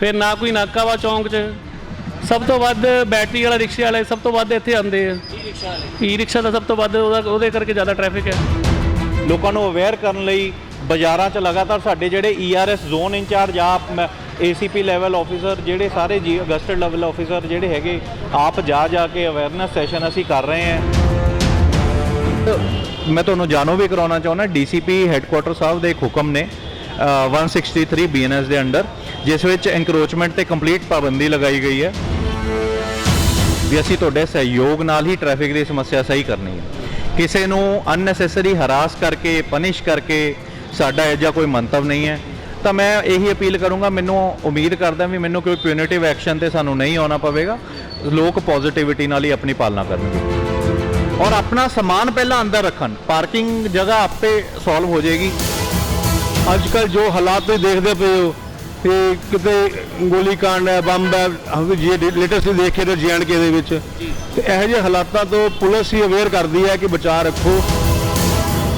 ਫਿਰ ਨਾ ਕੋਈ ਨਾਕਾ ਵਾ ਚੌਂਕ 'ਚ। ਸਭ ਤੋਂ ਵੱਧ ਬੈਟਰੀ ਵਾਲਾ ਰਿਕਸ਼ੇ ਵਾਲੇ ਸਭ ਤੋਂ ਵੱਧ ਇੱਥੇ ਆਉਂਦੇ ਆ। ਈ ਰਿਕਸ਼ਾ ਵਾਲੇ ਈ ਰਿਕਸ਼ਾ ਦਾ ਸਭ ਤੋਂ ਵੱਧ ਉਹਦਾ ਉਹਦੇ ਕਰਕੇ ਜ਼ਿਆਦਾ ਟ੍ਰੈਫਿਕ ਹੈ। ਲੋਕਾਂ ਨੂੰ ਅਵੇਅਰ ਕਰਨ ਲਈ ਬਾਜ਼ਾਰਾਂ 'ਚ ਲਗਾਤਾਰ ਸਾਡੇ ਜਿਹੜੇ ਈਆਰਐਸ ਜ਼ੋਨ ਇੰਚਾਰਜ ਆ ਏਸੀਪੀ ਲੈਵਲ ਆਫੀਸਰ ਜਿਹੜੇ ਸਾਰੇ ਜੀ ਅਗਸਟਡ ਲੈਵਲ ਆਫੀਸਰ ਜਿਹੜੇ ਹੈਗੇ ਆਪ ਜਾ ਜਾ ਕੇ ਅਵੇਅਰਨੈਸ ਸੈਸ਼ਨ ਅਸੀਂ ਕਰ ਰਹੇ ਹਾਂ। ਮੈਂ ਤੁਹਾਨੂੰ ਜਾਣੋ ਵੀ ਕਰਾਉਣਾ ਚਾਹੁੰਦਾ ਡੀਸੀਪੀ ਹੈੱਡਕੁਆਟਰ ਸਾਹਿਬ ਦੇ ਇੱਕ ਹੁਕਮ ਨੇ ਅ, 163 ਬੀਐਨਐਸ ਦੇ ਅੰਡਰ ਜਿਸ ਵਿੱਚ ਐਨਕਰੋਚਮੈਂਟ ਤੇ ਕੰਪਲੀਟ ਪਾਬੰਦੀ ਲਗਾਈ ਗਈ ਹੈ ਵੀ ਅਸੀਂ ਤੁਹਾਡੇ ਸਹਿਯੋਗ ਨਾਲ ਹੀ ਟ੍ਰੈਫਿਕ ਦੀ ਸਮੱਸਿਆ ਸਹੀ ਕਰਨੀ ਹੈ। ਕਿਸੇ ਨੂੰ ਅਨਨੈਸੈਸਰੀ ਹਰਾਸ ਕਰਕੇ ਪਨਿਸ਼ ਕਰਕੇ ਸਾਡਾ ਇਹ ਜਿਹਾ ਕੋਈ ਮੰਤਵ ਨਹੀਂ ਹੈ। ਤਾਂ ਮੈਂ ਇਹੀ ਅਪੀਲ ਕਰੂੰਗਾ, ਮੈਨੂੰ ਉਮੀਦ ਕਰਦਾ ਵੀ ਮੈਨੂੰ ਕੋਈ ਪਿਊਨਿਟਿਵ ਐਕਸ਼ਨ ਤੇ ਸਾਨੂੰ ਨਹੀਂ ਆਉਣਾ ਪਵੇਗਾ। ਲੋਕ ਪੋਜ਼ਿਟਿਵਿਟੀ ਨਾਲ ਹੀ ਆਪਣੀ ਪਾਲਣਾ ਕਰਨਗੇ। ਔਰ ਆਪਣਾ ਸਮਾਨ ਪਹਿਲਾਂ ਅੰਦਰ ਰੱਖਣ। ਪਾਰਕਿੰਗ ਜਗ੍ਹਾ ਆਪੇ ਸੋਲਵ ਹੋ ਜਾਏਗੀ। ਅੱਜ ਕੱਲ ਜੋ ਹਾਲਾਤ ਤੁਸੀਂ ਦੇਖਦੇ ਪਏ ਹੋ ਕਿ ਕਿਤੇ ਗੋਲੀ ਕਾਂਡ ਹੈ ਬੰਬ ਹੈ ਹਮ ਜੀ ਲੇਟੈਸਟ ਦੇਖ ਕੇ ਜੇ ਕੇ ਦੇ ਵਿੱਚ। ਤੇ ਇਹੋ ਜਿਹੇ ਹਾਲਾਤਾਂ ਤੋਂ ਪੁਲਿਸ ਹੀ ਅਵੇਅਰ ਕਰਦੀ ਹੈ ਕਿ ਬਚਾਅ ਰੱਖੋ।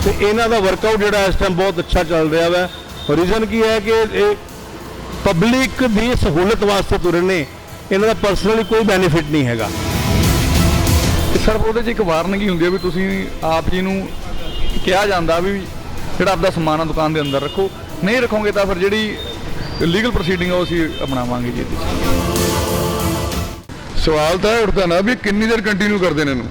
ਤੇ ਇਹਨਾਂ ਦਾ ਵਰਕਆਊਟ ਜਿਹੜਾ ਇਸ ਟਾਈਮ ਬਹੁਤ ਅੱਛਾ ਚੱਲ ਰਿਹਾ ਵਾ। ਰੀਜ਼ਨ ਕੀ ਹੈ ਕਿ ਇਹ ਪਬਲਿਕ ਦੀ ਸਹੂਲਤ ਵਾਸਤੇ ਤੁਰੇ ਨੇ। ਇਹਨਾਂ ਦਾ ਪਰਸਨਲੀ ਕੋਈ ਬੈਨੀਫਿਟ ਨਹੀਂ ਹੈਗਾ। ਸਰ ਉਹਦੇ 'ਚ ਇੱਕ ਵਾਰਨਿੰਗ ਹੀ ਹੁੰਦੀ ਹੈ ਵੀ ਤੁਸੀਂ ਆਪ ਜੀ ਨੂੰ ਕਿਹਾ ਜਾਂਦਾ ਵੀ ਜਿਹੜਾ ਆਪਦਾ ਸਮਾਨ ਆ ਦੁਕਾਨ ਦੇ ਅੰਦਰ ਰੱਖੋ। ਨਹੀਂ ਰੱਖੋਗੇ ਤਾਂ ਫਿਰ ਜਿਹੜੀ ਲੀਗਲ ਪ੍ਰੋਸੀਡਿੰਗ ਉਹ ਅਸੀਂ ਅਪਣਾਵਾਂਗੇ ਜੀ। ਇਹਦੇ 'ਚ ਸਵਾਲ ਤਾਂ ਇਹ ਉੱਠਦਾ ਨਾ ਵੀ ਕਿੰਨੀ ਦੇਰ ਕੰਟੀਨਿਊ ਕਰਦੇ ਨੇ ਇਹਨੂੰ।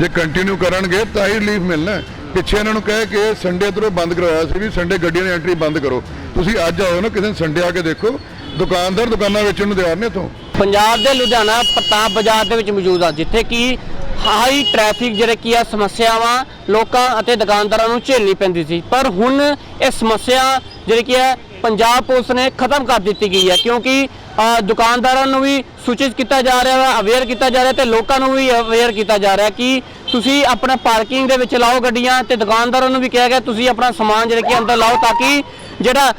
ਜੇ ਕੰਟੀਨਿਊ ਕਰਨਗੇ ਤਾਂ ਹੀ ਰਿਲੀਫ ਮਿਲਣਾ ਹੈ। ਪਿੱਛੇ ਇਹਨਾਂ ਨੂੰ ਕਹਿ ਕੇ ਸੰਡੇ ਤੋਂ ਬੰਦ ਕਰਵਾਇਆ ਸੀ ਵੀ ਸੰਡੇ ਗੱਡੀਆਂ ਦੀ ਐਂਟਰੀ ਬੰਦ ਕਰੋ। ਤੁਸੀਂ ਅੱਜ ਆਓ ਨਾ ਕਿਸੇ ਸੰਡੇ ਆ ਕੇ ਦੇਖੋ। ਦੁਕਾਨਦਾਰ ਦੁਕਾਨਾਂ ਵੇਚਣ ਨੂੰ ਤਿਆਰ ਨੇ ਇੱਥੋਂ। ਪੰਜਾਬ ਦੇ ਲੁਧਿਆਣਾ ਪ੍ਰਤਾਪ ਬਾਜ਼ਾਰ ਦੇ ਵਿੱਚ ਮੌਜੂਦ ਆ ਜਿੱਥੇ ਕਿ ਹਾਈ ਟ੍ਰੈਫਿਕ ਜਿਹੜੇ ਕੀ ਆ ਸਮੱਸਿਆਵਾਂ ਲੋਕਾਂ ਅਤੇ ਦੁਕਾਨਦਾਰਾਂ ਨੂੰ ਝੇਲਣੀ ਪੈਂਦੀ ਸੀ। ਪਰ ਹੁਣ ਇਹ ਸਮੱਸਿਆ ਜਿਹੜੀ ਕੀ ਹੈ ਪੰਜਾਬ ਪੁਲਿਸ ਨੇ ਖਤਮ ਕਰ ਦਿੱਤੀ ਗਈ ਹੈ ਕਿਉਂਕਿ ਦੁਕਾਨਦਾਰਾਂ ਨੂੰ ਵੀ ਸੂਚਿਤ ਕੀਤਾ ਜਾ ਰਿਹਾ ਹੈ ਅਵੇਅਰ ਕੀਤਾ ਜਾ ਰਿਹਾ ਤੇ ਲੋਕਾਂ ਨੂੰ ਵੀ ਅਵੇਅਰ ਕੀਤਾ ਜਾ ਰਿਹਾ ਕਿ ਤੁਸੀਂ ਆਪਣਾ ਪਾਰਕਿੰਗ ਦੇ ਵਿੱਚ ਲਾਓ ਗੱਡੀਆਂ ਤੇ ਦੁਕਾਨਦਾਰਾਂ ਨੂੰ ਵੀ ਕਿਹਾ ਗਿਆ ਤੁਸੀਂ ਆਪਣਾ ਸਮਾਨ ਜਿਹੜਾ ਕਿ ਅੰਦਰ ਲਾਓ ਤਾਂ ਕਿ ਜਿਹੜਾ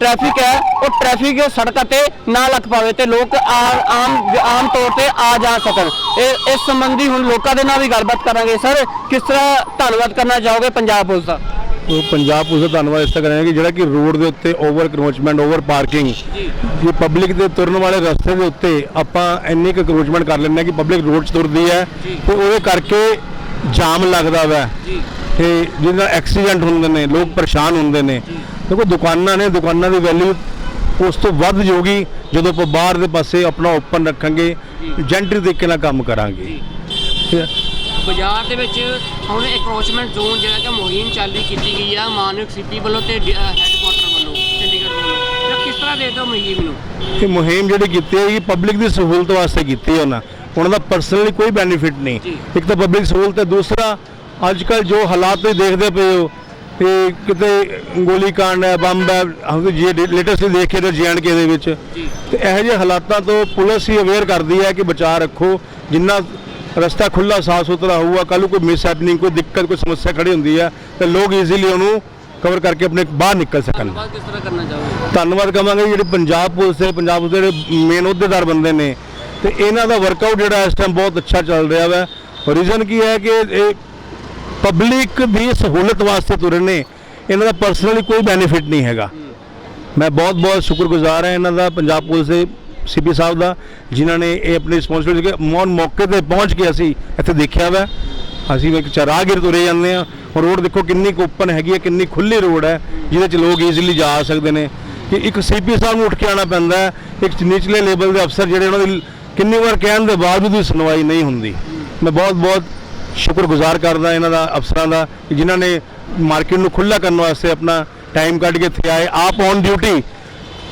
ਟ੍ਰੈਫਿਕ ਹੈ, ਉਹ ਟ੍ਰੈਫਿਕ ਸੜਕਾਂ ਤੇ ਨਾ ਲੱਗ ਪਾਵੇ ਤੇ ਲੋਕ ਆਮ ਆਮ ਤੌਰ ਤੇ ਆ ਜਾ ਸਕਣ। ਇਹ, ਇਸ ਸੰਬੰਧੀ ਹੁਣ ਲੋਕਾਂ ਦੇ ਨਾਲ ਵੀ ਗੱਲਬਾਤ ਕਰਾਂਗੇ। ਸਰ, ਕਿਸ ਤਰ੍ਹਾਂ ਧੰਨਵਾਦ ਕਰਨਾ ਚਾਹੋਗੇ ਪੰਜਾਬ ਪੁਲਿਸ ਦਾ? ਪੰਜਾਬ ਪੁਲਿਸ ਦਾ ਧੰਨਵਾਦ ਇਸ ਤਰ੍ਹਾਂ ਕਰਾਂਗੇ ਕਿ ਜਿਹੜਾ ਕਿ ਰੋਡ ਦੇ ਉੱਤੇ ਓਵਰ ਕਰੋਚਮੈਂਟ ਓਵਰ ਪਾਰਕਿੰਗ ਜੇ। ਪਬਲਿਕ ਦੇ ਤੁਰਨ ਵਾਲੇ ਰਸਤੇ ਦੇ ਉੱਤੇ ਆਪਾਂ ਇੰਨੀ ਕੁ ਕਰੋਚਮੈਂਟ ਕਰ ਲੈਂਦੇ ਹਾਂ ਕਿ ਪਬਲਿਕ ਰੋਡ 'ਚ ਤੁਰਦੀ ਹੈ ਤੇ ਉਹਦੇ ਕਰਕੇ ਜਾਮ ਲੱਗਦਾ ਵਾ। ਤੇ ਜਿਹਦੇ ਨਾਲ ਐਕਸੀਡੈਂਟ ਹੁੰਦੇ ਨੇ ਲੋਕ ਪਰੇਸ਼ਾਨ ਹੁੰਦੇ ਨੇ। ਦੇਖੋ ਦੁਕਾਨਾਂ ਨੇ ਦੁਕਾਨਾਂ ਦੀ ਵੈਲਿਊ ਉਸ ਤੋਂ ਵੱਧ ਜਾਊਗੀ ਜਦੋਂ ਆਪਾਂ ਬਾਹਰ ਦੇ ਪਾਸੇ ਆਪਣਾ ਓਪਨ ਰੱਖਾਂਗੇ ਜੈਂਟਰੀ ਤਰੀਕੇ ਨਾਲ ਕੰਮ ਕਰਾਂਗੇ। ਠੀਕ ਹੈ ਬਾਜ਼ਾਰ ਦੇ ਵਿੱਚ ਹੁਣ ਐਕਰੋਚਮੈਂਟ ਜ਼ੋਨ ਜਿਹੜਾ ਕਿ ਮੁਹਿੰਮ ਚਾਲੂ ਕੀਤੀ ਗਈ ਆ ਮਾਨਵ ਸਿਟੀ ਵੱਲੋਂ ਤੇ ਹੈੱਡਕੁਆਟਰ ਵੱਲੋਂ ਚੰਡੀਗੜ੍ਹ ਵੱਲੋਂ। ਤਾਂ ਕਿਸ ਤਰ੍ਹਾਂ ਦੇ ਦੋ ਮੁਹਿੰਮ ਨੂੰ? ਇਹ ਮੁਹਿੰਮ ਜਿਹੜੀ ਕੀਤੀ ਹੈ ਇਹ ਪਬਲਿਕ ਦੀ ਸਹੂਲਤ ਵਾਸਤੇ ਕੀਤੀ ਹੈ ਉਹਨਾਂ। ਉਹਨਾਂ ਦਾ ਪਰਸਨਲੀ ਕੋਈ ਬੈਨੀਫਿਟ ਨਹੀਂ। ਇੱਕ ਤਾਂ ਪਬਲਿਕ ਸਹੂਲਤ ਹੈ ਦੂਸਰਾ ਅੱਜ ਕੱਲ ਜੋ ਹਾਲਾਤ ਤੁਸੀਂ ਦੇਖਦੇ ਪਏ ਹੋ ਕਿ ਕਿਤੇ ਗੋਲੀ ਕਾਂਡ ਹੈ ਬੰਬ ਹੈ ਹਮ ਜੀ ਲੇਟੈਸਟ ਦੇਖ ਕੇ ਜੇ ਕੇ ਦੇ ਵਿੱਚ। ਤੇ ਇਹੋ ਜਿਹੇ ਹਾਲਾਤਾਂ ਤੋਂ ਪੁਲਿਸ ਹੀ ਅਵੇਅਰ ਕਰਦੀ ਹੈ ਕਿ ਬਚਾਅ ਰੱਖੋ। ਜਿੰਨਾ ਰਸਤਾ ਖੁੱਲਾ ਸਾਫ਼ ਸੁਥਰਾ ਹੋਊਗਾ ਕੱਲ੍ਹ ਨੂੰ ਕੋਈ ਮਿਸ ਹੈਪਨਿੰਗ ਕੋਈ ਦਿੱਕਤ ਕੋਈ ਸਮੱਸਿਆ ਖੜੀ ਹੁੰਦੀ ਹੈ ਤੇ ਲੋਕ ਈਜ਼ੀਲੀ ਉਹਨੂੰ ਕਵਰ ਕਰਕੇ ਆਪਣੇ ਬਾਹਰ ਨਿਕਲ ਸਕਣ। ਧੰਨਵਾਦ ਕਿਸ ਤਰ੍ਹਾਂ ਕਰਨਾ ਚਾਹੋਗੇ? ਧੰਨਵਾਦ ਕਰਾਂਗੇ ਜਿਹੜੇ ਪੰਜਾਬ ਪੁਲਿਸ ਦੇ ਪੰਜਾਬ ਪੁਲਿਸ ਦੇ ਜਿਹੜੇ ਮੇਨ ਅਹੁਦੇਦਾਰ ਬੰਦੇ ਨੇ ਤੇ ਇਹਨਾਂ ਦਾ ਵਰਕਆਊਟ ਜਿਹੜਾ ਇਸ ਟਾਈਮ ਬਹੁਤ ਅੱਛਾ ਚੱਲ ਰਿਹਾ ਵਾ। ਰੀਜ਼ਨ ਕੀ ਹੈ ਕਿ ਇਹ ਪਬਲਿਕ ਦੀ ਸਹੂਲਤ ਵਾਸਤੇ ਤੁਰੇ ਨੇ ਇਹਨਾਂ ਦਾ ਪਰਸਨਲੀ ਕੋਈ ਬੈਨੀਫਿਟ ਨਹੀਂ ਹੈਗਾ। ਮੈਂ ਬਹੁਤ ਬਹੁਤ ਸ਼ੁਕਰਗੁਜ਼ਾਰ ਹਾਂ ਇਹਨਾਂ ਦਾ ਪੰਜਾਬ ਪੁਲਿਸ ਦੇ ਸੀਪੀ ਸਾਹਿਬ ਦਾ, ਜਿਨ੍ਹਾਂ ਨੇ ਇਹ ਆਪਣੀ ਰਿਸਪੌਂਸਿਬਿਲਟੀ ਕਿ ਮੌਨ ਮੌਕੇ ਤੇ ਪਹੁੰਚ ਕੇ ਅਸੀਂ ਇੱਥੇ ਦੇਖਿਆ ਵਾ। ਅਸੀਂ ਇੱਕ ਚਰਾਗਿਰ ਤੁਰੇ ਜਾਂਦੇ ਆ ਔਰ ਰੋਡ ਦੇਖੋ ਕਿੰਨੀ ਕੁ ਓਪਨ ਹੈਗੀ ਹੈ, ਕਿੰਨੀ ਖੁੱਲੀ ਰੋਡ ਹੈ, ਜਿਹਦੇ ਚ ਲੋਕ ਈਜ਼ੀਲੀ ਜਾ ਸਕਦੇ ਨੇ। ਕਿ ਇੱਕ ਸੀਪੀ ਸਾਹਿਬ ਨੂੰ ਉੱਠ ਕੇ ਆਉਣਾ ਪੈਂਦਾ ਹੈ, ਇੱਕ ਨਿਚਲੇ ਲੈਵਲ ਦੇ ਅਫਸਰ ਜਿਹੜੇ ਉਹਨਾਂ ਦੀ ਕਿੰਨੀ ਵਾਰ ਕਹਿਣ ਦੇ ਬਾਵਜੂਦ ਵੀ ਸੁਣਵਾਈ ਨਹੀਂ ਹੁੰਦੀ। ਮੈਂ ਬਹੁਤ ਬਹੁਤ ਸ਼ੁਕਰਗੁਜ਼ਾਰ ਕਰਦਾ ਇਹਨਾਂ ਦਾ, ਅਫਸਰਾਂ ਦਾ, ਕਿ ਜਿਨ੍ਹਾਂ ਨੇ ਮਾਰਕੀਟ ਨੂੰ ਖੁੱਲਾ ਕਰਨ ਵਾਸਤੇ ਆਪਣਾ ਟਾਈਮ ਕੱਢ ਕੇ ਇੱਥੇ ਆਏ। ਆਪ ਔਨ ਡਿਊਟੀ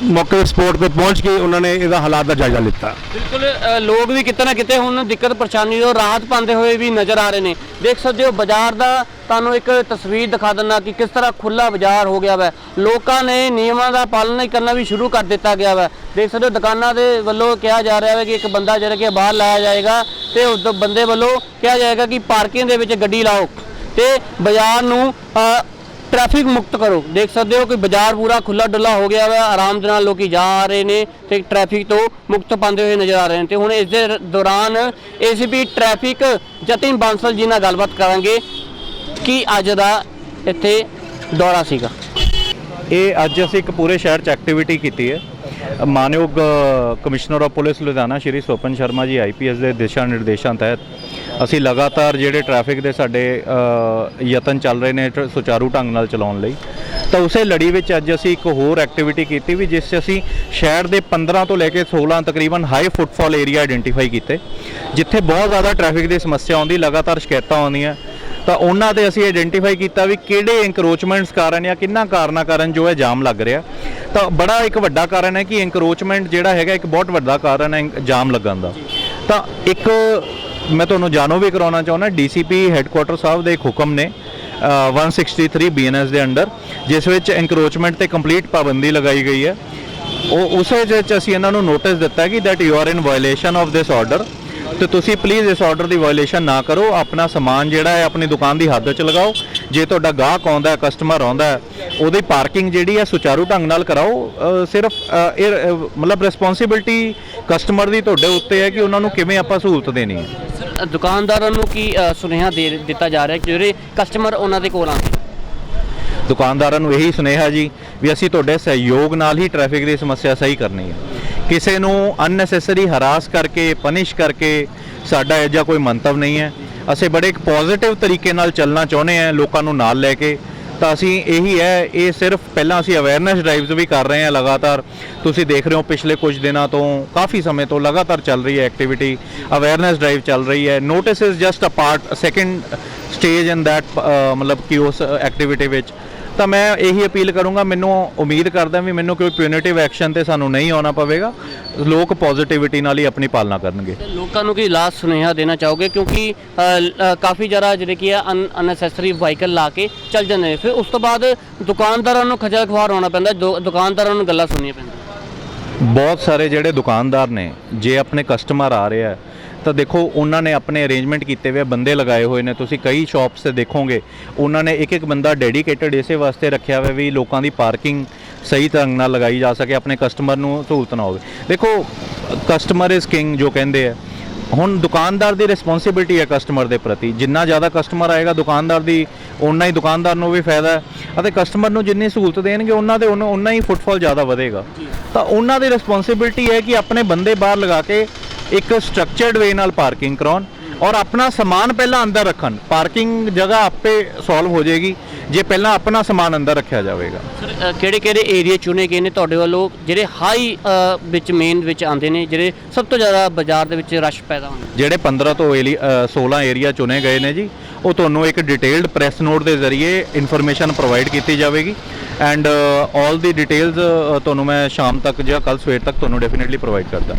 ਮੌਕੇ ਦੇ ਸਪੋਰਟ ਤੇ ਪਹੁੰਚ ਕੇ ਉਹਨਾਂ ਨੇ ਇਹਦਾ ਹਾਲਾਤ ਦਾ ਜਾਇਜ਼ਾ ਲਿੱਤਾ। ਬਿਲਕੁਲ ਅ, ਲੋਕ ਵੀ ਕਿਤੇ ਨਾ ਕਿਤੇ ਹੁਣ ਦਿੱਕਤ ਪਰੇਸ਼ਾਨੀ ਤੋਂ ਰਾਹਤ ਪਾਉਂਦੇ ਹੋਏ ਵੀ ਨਜ਼ਰ ਆ ਰਹੇ ਨੇ। ਦੇਖ ਸਕਦੇ ਹੋ ਬਾਜ਼ਾਰ ਦਾ ਤੁਹਾਨੂੰ ਇੱਕ ਤਸਵੀਰ ਦਿਖਾ ਦਿੰਦਾ ਕਿ ਕਿਸ ਤਰ੍ਹਾਂ ਖੁੱਲਾ ਬਾਜ਼ਾਰ ਹੋ ਗਿਆ ਵੈ। ਲੋਕਾਂ ਨੇ ਨਿਯਮਾਂ ਦਾ ਪਾਲਣਾ ਕਰਨਾ ਵੀ ਸ਼ੁਰੂ ਕਰ ਦਿੱਤਾ ਗਿਆ ਵਾ। ਦੇਖ ਸਕਦੇ ਹੋ ਦੁਕਾਨਾਂ ਦੇ ਵੱਲੋਂ ਕਿਹਾ ਜਾ ਰਿਹਾ ਹੈ ਕਿ ਇੱਕ ਬੰਦਾ ਜਿਹੜਾ ਕਿ ਬਾਹਰ ਲਾਇਆ ਜਾਏਗਾ ਤੇ ਉਸ ਬੰਦੇ ਵੱਲੋਂ ਕਿਹਾ ਜਾਏਗਾ ਕਿ ਪਾਰਕਿੰਗ ਦੇ ਵਿੱਚ ਗੱਡੀ ਲਾਓ। ਤੇ ਬਾਜ਼ਾਰ ਨੂੰ ਅ, ਟ੍ਰੈਫਿਕ ਮੁਕਤ ਕਰੋ। ਦੇਖ ਸਕਦੇ ਹੋ ਕਿ ਬਾਜ਼ਾਰ ਪੂਰਾ ਖੁੱਲਾ ਡੁੱਲਾ ਹੋ ਗਿਆ ਵਾ। ਆਰਾਮ ਦੇ ਨਾਲ ਲੋਕੀ ਜਾ ਰਹੇ ਨੇ ਤੇ ਟ੍ਰੈਫਿਕ ਤੋਂ ਮੁਕਤ ਪਾਉਂਦੇ ਹੋਏ ਨਜ਼ਰ ਆ ਰਹੇ ਨੇ। ਤੇ ਹੁਣ ਇਸ ਦੇ ਦੌਰਾਨ ਏਸੀਪੀ ਟ੍ਰੈਫਿਕ ਜਤਿਨ ਬਾਂਸਲ ਜੀ ਨਾਲ ਗੱਲਬਾਤ ਕਰਾਂਗੇ ਕੀ ਅੱਜ ਦਾ ਇੱਥੇ ਦੌਰਾ ਸੀਗਾ। ਇਹ ਅੱਜ ਅਸੀਂ ਇੱਕ ਪੂਰੇ ਸ਼ਹਿਰ 'ਚ ਐਕਟੀਵਿਟੀ ਕੀਤੀ ਹੈ। ਮਾਨਯੋਗ commissioner of police Ludhiana, Shri Sopan Sharma ji IPS ਦੇ ਦਿਸ਼ਾ ਨਿਰਦੇਸ਼ਾਂ ਤਹਿਤ ਅਸੀਂ ਲਗਾਤਾਰ ਜਿਹੜੇ ਟ੍ਰੈਫਿਕ ਦੇ ਸਾਡੇ ਯਤਨ ਚੱਲ ਰਹੇ ਨੇ ਸੁਚਾਰੂ ਢੰਗ ਨਾਲ ਚਲਾਉਣ ਲਈ। ਤਾਂ ਉਸੇ ਲੜੀ ਵਿੱਚ ਅੱਜ ਅਸੀਂ ਇੱਕ ਹੋਰ ਐਕਟੀਵਿਟੀ ਕੀਤੀ ਵੀ ਜਿਸ 'ਚ ਅਸੀਂ ਸ਼ਹਿਰ ਦੇ 15 ਤੋਂ ਲੈ ਕੇ 16 ਤਕਰੀਬਨ ਹਾਈ ਫੁੱਟਫਾਲ ਏਰੀਆ ਆਇਡੈਂਟੀਫਾਈ ਕੀਤੇ, ਜਿੱਥੇ ਬਹੁਤ ਜ਼ਿਆਦਾ ਟ੍ਰੈਫਿਕ ਦੀ ਸਮੱਸਿਆ ਆਉਂਦੀ, ਲਗਾਤਾਰ ਸ਼ਿਕਾਇਤਾਂ ਆਉਂਦੀਆਂ। ਤਾਂ ਉਹਨਾਂ ਤੇ ਅਸੀਂ ਆਇਡੈਂਟੀਫਾਈ ਕੀਤਾ ਵੀ ਕਿਹੜੇ ਇੰਕਰੋਚਮੈਂਟਸ ਕਾਰਨ ਜਾਂ ਕਿੰਨਾ ਕਾਰਨਾਂ ਕਾਰਨ ਜੋ ਹੈ ਜਾਮ ਲੱਗ ਰਿਹਾ। ਤਾਂ ਬੜਾ ਇੱਕ ਵੱਡਾ ਕਾਰਨ ਹੈ ਕਿ ਇੰਕਰੋਚਮੈਂਟ ਜਿਹੜਾ ਹੈਗਾ ਇੱਕ ਬਹੁਤ ਵੱਡਾ ਕਾਰਨ ਹੈ ਜਾਮ ਲੱਗਣ ਦਾ। ਤਾਂ ਇੱਕ ਮੈਂ ਤੁਹਾਨੂੰ ਜਾਣੋ ਵੀ ਕਰਾਉਣਾ ਚਾਹੁੰਦਾ ਡੀਸੀਪੀ ਹੈੱਡਕੁਆਟਰ ਸਾਹਿਬ ਦੇ ਇੱਕ ਹੁਕਮ ਨੇ ਅ, 163 ਬੀਐਨਐਸ ਦੇ ਅੰਡਰ ਜਿਸ ਵਿੱਚ ਇੰਕਰੋਚਮੈਂਟ ਤੇ ਕੰਪਲੀਟ ਪਾਬੰਦੀ ਲਗਾਈ ਗਈ ਹੈ। ਉਹ ਉਸੇ ਵਿੱਚ ਅਸੀਂ ਇਹਨਾਂ ਨੂੰ ਨੋਟਿਸ ਦਿੱਤਾ ਕਿ that you are in violation of this order ਤੇ ਤੁਸੀਂ ਪਲੀਜ਼ ਇਸ ਆਰਡਰ ਦੀ ਵਾਇਲੇਸ਼ਨ ਨਾ ਕਰੋ। ਆਪਣਾ ਸਮਾਨ ਜਿਹੜਾ ਹੈ ਆਪਣੀ ਦੁਕਾਨ ਦੀ ਹੱਦ 'ਚ ਲਗਾਓ। ਜੇ ਤੁਹਾਡਾ ਗਾਹਕ ਆਉਂਦਾ ਹੈ ਕਸਟਮਰ ਆਉਂਦਾ ਹੈ ਉਹਦੀ ਪਾਰਕਿੰਗ ਜਿਹੜੀ ਹੈ ਸੁਚਾਰੂ ਢੰਗ ਨਾਲ ਕਰਾਓ। ਸਿਰਫ ਇਹ ਮਤਲਬ ਰਿਸਪੌਂਸਿਬਿਲਟੀ ਕਸਟਮਰ ਦੀ ਤੁਹਾਡੇ ਉੱਤੇ ਹੈ ਕਿ ਉਹਨਾਂ ਨੂੰ ਕਿਵੇਂ ਆਪਾਂ ਸਹੂਲਤ ਦੇਣੀ ਹੈ? ਦੁਕਾਨਦਾਰਾਂ ਨੂੰ ਕੀ ਸੁਨੇਹਾ ਦੇ ਦਿੱਤਾ ਜਾ ਰਿਹਾ ਕਿ ਜਿਹੜੇ ਕਸਟਮਰ ਉਹਨਾਂ ਦੇ ਕੋਲ ਆਉਂਦੇ ਦੁਕਾਨਦਾਰਾਂ ਨੂੰ ਇਹੀ ਸੁਨੇਹਾ ਜੀ ਵੀ ਅਸੀਂ ਤੁਹਾਡੇ ਸਹਿਯੋਗ ਨਾਲ ਹੀ ਟ੍ਰੈਫਿਕ ਦੀ ਸਮੱਸਿਆ ਸਹੀ ਕਰਨੀ ਹੈ। ਕਿਸੇ ਨੂੰ ਅਨਨੈਸੈਸਰੀ ਹਰਾਸ ਕਰਕੇ ਪਨਿਸ਼ ਕਰਕੇ ਸਾਡਾ ਇਹ ਜਿਹਾ ਕੋਈ ਮੰਤਵ ਨਹੀਂ ਹੈ। ਅਸੀਂ ਬੜੇ ਇੱਕ ਪੋਜ਼ਿਟਿਵ ਤਰੀਕੇ ਨਾਲ ਚੱਲਣਾ ਚਾਹੁੰਦੇ ਹਾਂ ਲੋਕਾਂ ਨੂੰ ਨਾਲ ਲੈ ਕੇ। ਤਾਂ ਅਸੀਂ ਇਹੀ ਹੈ, ਇਹ ਸਿਰਫ ਪਹਿਲਾਂ ਅਸੀਂ ਅਵੇਅਰਨੈਸ ਡਰਾਈਵਸ ਵੀ ਕਰ ਰਹੇ ਹਾਂ ਲਗਾਤਾਰ। ਤੁਸੀਂ ਦੇਖ ਰਹੇ ਹੋ ਪਿਛਲੇ ਕੁਝ ਦਿਨਾਂ ਤੋਂ, ਕਾਫੀ ਸਮੇਂ ਤੋਂ ਲਗਾਤਾਰ ਚੱਲ ਰਹੀ ਹੈ ਐਕਟੀਵਿਟੀ ਅਵੇਅਰਨੈਸ ਡਰਾਈਵ ਚੱਲ ਰਹੀ ਹੈ। Notice is just a part second stage in that ਮਤਲਬ ਕਿ ਉਸ ਐਕਟੀਵਿਟੀ ਵਿੱਚ। ਤਾਂ ਮੈਂ ਇਹੀ ਅਪੀਲ ਕਰੂੰਗਾ ਮੈਨੂੰ ਉਮੀਦ ਕਰਦਾ ਵੀ ਮੈਨੂੰ ਕੋਈ ਪਿਊਨਿਟਿਵ ਐਕਸ਼ਨ ਤੇ ਸਾਨੂੰ ਨਹੀਂ ਆਉਣਾ ਪਵੇਗਾ। ਲੋਕ ਪੋਜ਼ਿਟਿਵਿਟੀ ਨਾਲ ਹੀ ਆਪਣੀ ਪਾਲਣਾ ਕਰਨਗੇ। ਲੋਕਾਂ ਨੂੰ ਕੀ ਲਾਸਟ ਸੁਨੇਹਾ ਦੇਣਾ ਚਾਹੋਗੇ? ਕਿਉਂਕਿ ਕਾਫੀ ਜ਼ਿਆਦਾ ਜਿਹੜੇ ਕੀ ਹੈ ਅਨਨੈਸੈਸਰੀ ਵਾਹੀਕਲ ਲਾ ਕੇ ਚੱਲ ਜਾਂਦੇ ਨੇ। ਫਿਰ ਉਸ ਤੋਂ ਬਾਅਦ ਦੁਕਾਨਦਾਰਾਂ ਨੂੰ ਖਜਲ ਖਵਾਰ ਹੋਣਾ ਪੈਂਦਾ ਦੁਕਾਨਦਾਰਾਂ ਨੂੰ ਗੱਲਾਂ ਸੁਣਨੀਆਂ ਪੈਂਦੀਆਂ। ਬਹੁਤ ਸਾਰੇ ਜਿਹੜੇ ਦੁਕਾਨਦਾਰ ਨੇ ਜੇ ਆਪਣੇ ਕਸਟਮਰ ਆ ਰਿਹਾ ਹੈ ਤਾਂ ਦੇਖੋ, ਉਹਨਾਂ ਨੇ ਆਪਣੇ ਅਰੇਂਜਮੈਂਟ ਕੀਤੇ ਹੋਏ ਬੰਦੇ ਲਗਾਏ ਹੋਏ ਨੇ। ਤੁਸੀਂ ਕਈ ਸ਼ਾਪਸ ਤੇ ਦੇਖੋਗੇ, ਉਹਨਾਂ ਨੇ ਇੱਕ ਇੱਕ ਬੰਦਾ ਡੈਡੀਕੇਟਡ ਇਸੇ ਵਾਸਤੇ ਰੱਖਿਆ ਹੋਇਆ ਵੀ ਲੋਕਾਂ ਦੀ ਪਾਰਕਿੰਗ ਸਹੀ ਢੰਗ ਨਾਲ ਲਗਾਈ ਜਾ ਸਕੇ, ਆਪਣੇ ਕਸਟਮਰ ਨੂੰ ਸਹੂਲਤ ਨਾ ਹੋਵੇ। ਦੇਖੋ ਕਸਟਮਰ ਇਜ਼ ਕਿੰਗ ਜੋ ਕਹਿੰਦੇ ਆ। ਹੁਣ ਦੁਕਾਨਦਾਰ ਦੀ ਰਿਸਪੌਂਸਿਬਿਲਟੀ ਹੈ ਕਸਟਮਰ ਦੇ ਪ੍ਰਤੀ। ਜਿੰਨਾ ਜ਼ਿਆਦਾ ਕਸਟਮਰ ਆਏਗਾ, ਦੁਕਾਨਦਾਰ ਦੀ ਓਨਾ ਹੀ ਦੁਕਾਨਦਾਰ ਨੂੰ ਵੀ ਫਾਇਦਾ ਹੈ। ਅਤੇ ਕਸਟਮਰ ਨੂੰ ਜਿੰਨੀ ਸਹੂਲਤ ਦੇਣਗੇ, ਉਹਨਾਂ ਦੇ ਉਹਨਾਂ ਓਨਾ ਹੀ ਫੁੱਟਫਾਲ ਜ਼ਿਆਦਾ ਵਧੇਗਾ। ਤਾਂ ਉਹਨਾਂ ਦੀ ਰਿਸਪੌਂਸਿਬਿਲਟੀ ਹੈ ਕਿ ਆਪਣੇ ਬੰਦੇ ਬਾਹਰ ਲਗਾ ਕੇ ਇੱਕ ਸਟਰਕਚਰਡ ਵੇ ਨਾਲ ਪਾਰਕਿੰਗ ਕਰਾਉਣ ਔਰ ਆਪਣਾ ਸਮਾਨ ਪਹਿਲਾਂ ਅੰਦਰ ਰੱਖਣ। ਪਾਰਕਿੰਗ ਜਗ੍ਹਾ ਆਪੇ ਸੋਲਵ ਹੋ ਜਾਏਗੀ ਜੇ ਪਹਿਲਾਂ ਆਪਣਾ ਸਮਾਨ ਅੰਦਰ ਰੱਖਿਆ ਜਾਵੇਗਾ। ਸਰ ਕਿਹੜੇ ਕਿਹੜੇ ਏਰੀਆ ਚੁਣੇ ਗਏ ਨੇ ਤੁਹਾਡੇ ਵੱਲੋਂ? ਜਿਹੜੇ ਹਾਈ ਵਿੱਚ ਮੇਨ ਵਿੱਚ ਆਉਂਦੇ ਨੇ ਜਿਹੜੇ ਸਭ ਤੋਂ ਜ਼ਿਆਦਾ ਬਾਜ਼ਾਰ ਦੇ ਵਿੱਚ ਰਸ਼ ਪੈਦਾ ਹੁੰਦਾ ਜਿਹੜੇ 15 ਤੋਂ ਏਲੀ- ਅ, 16 ਏਰੀਆ ਚੁਣੇ ਗਏ ਨੇ ਜੀ ਉਹ ਤੁਹਾਨੂੰ ਇੱਕ ਡਿਟੇਲਡ ਪ੍ਰੈਸ ਨੋਟ ਦੇ ਜ਼ਰੀਏ ਇਨਫੋਰਮੇਸ਼ਨ ਪ੍ਰੋਵਾਈਡ ਕੀਤੀ ਜਾਵੇਗੀ। ਐਂਡ ਆਲ ਦੀ ਡਿਟੇਲਸ ਤੁਹਾਨੂੰ ਮੈਂ ਸ਼ਾਮ ਤੱਕ ਜਾਂ ਕੱਲ ਸਵੇਰ ਤੱਕ ਤੁਹਾਨੂੰ ਡੈਫੀਨਿਟਲੀ ਪ੍ਰੋਵਾਈਡ ਕਰਦਾ।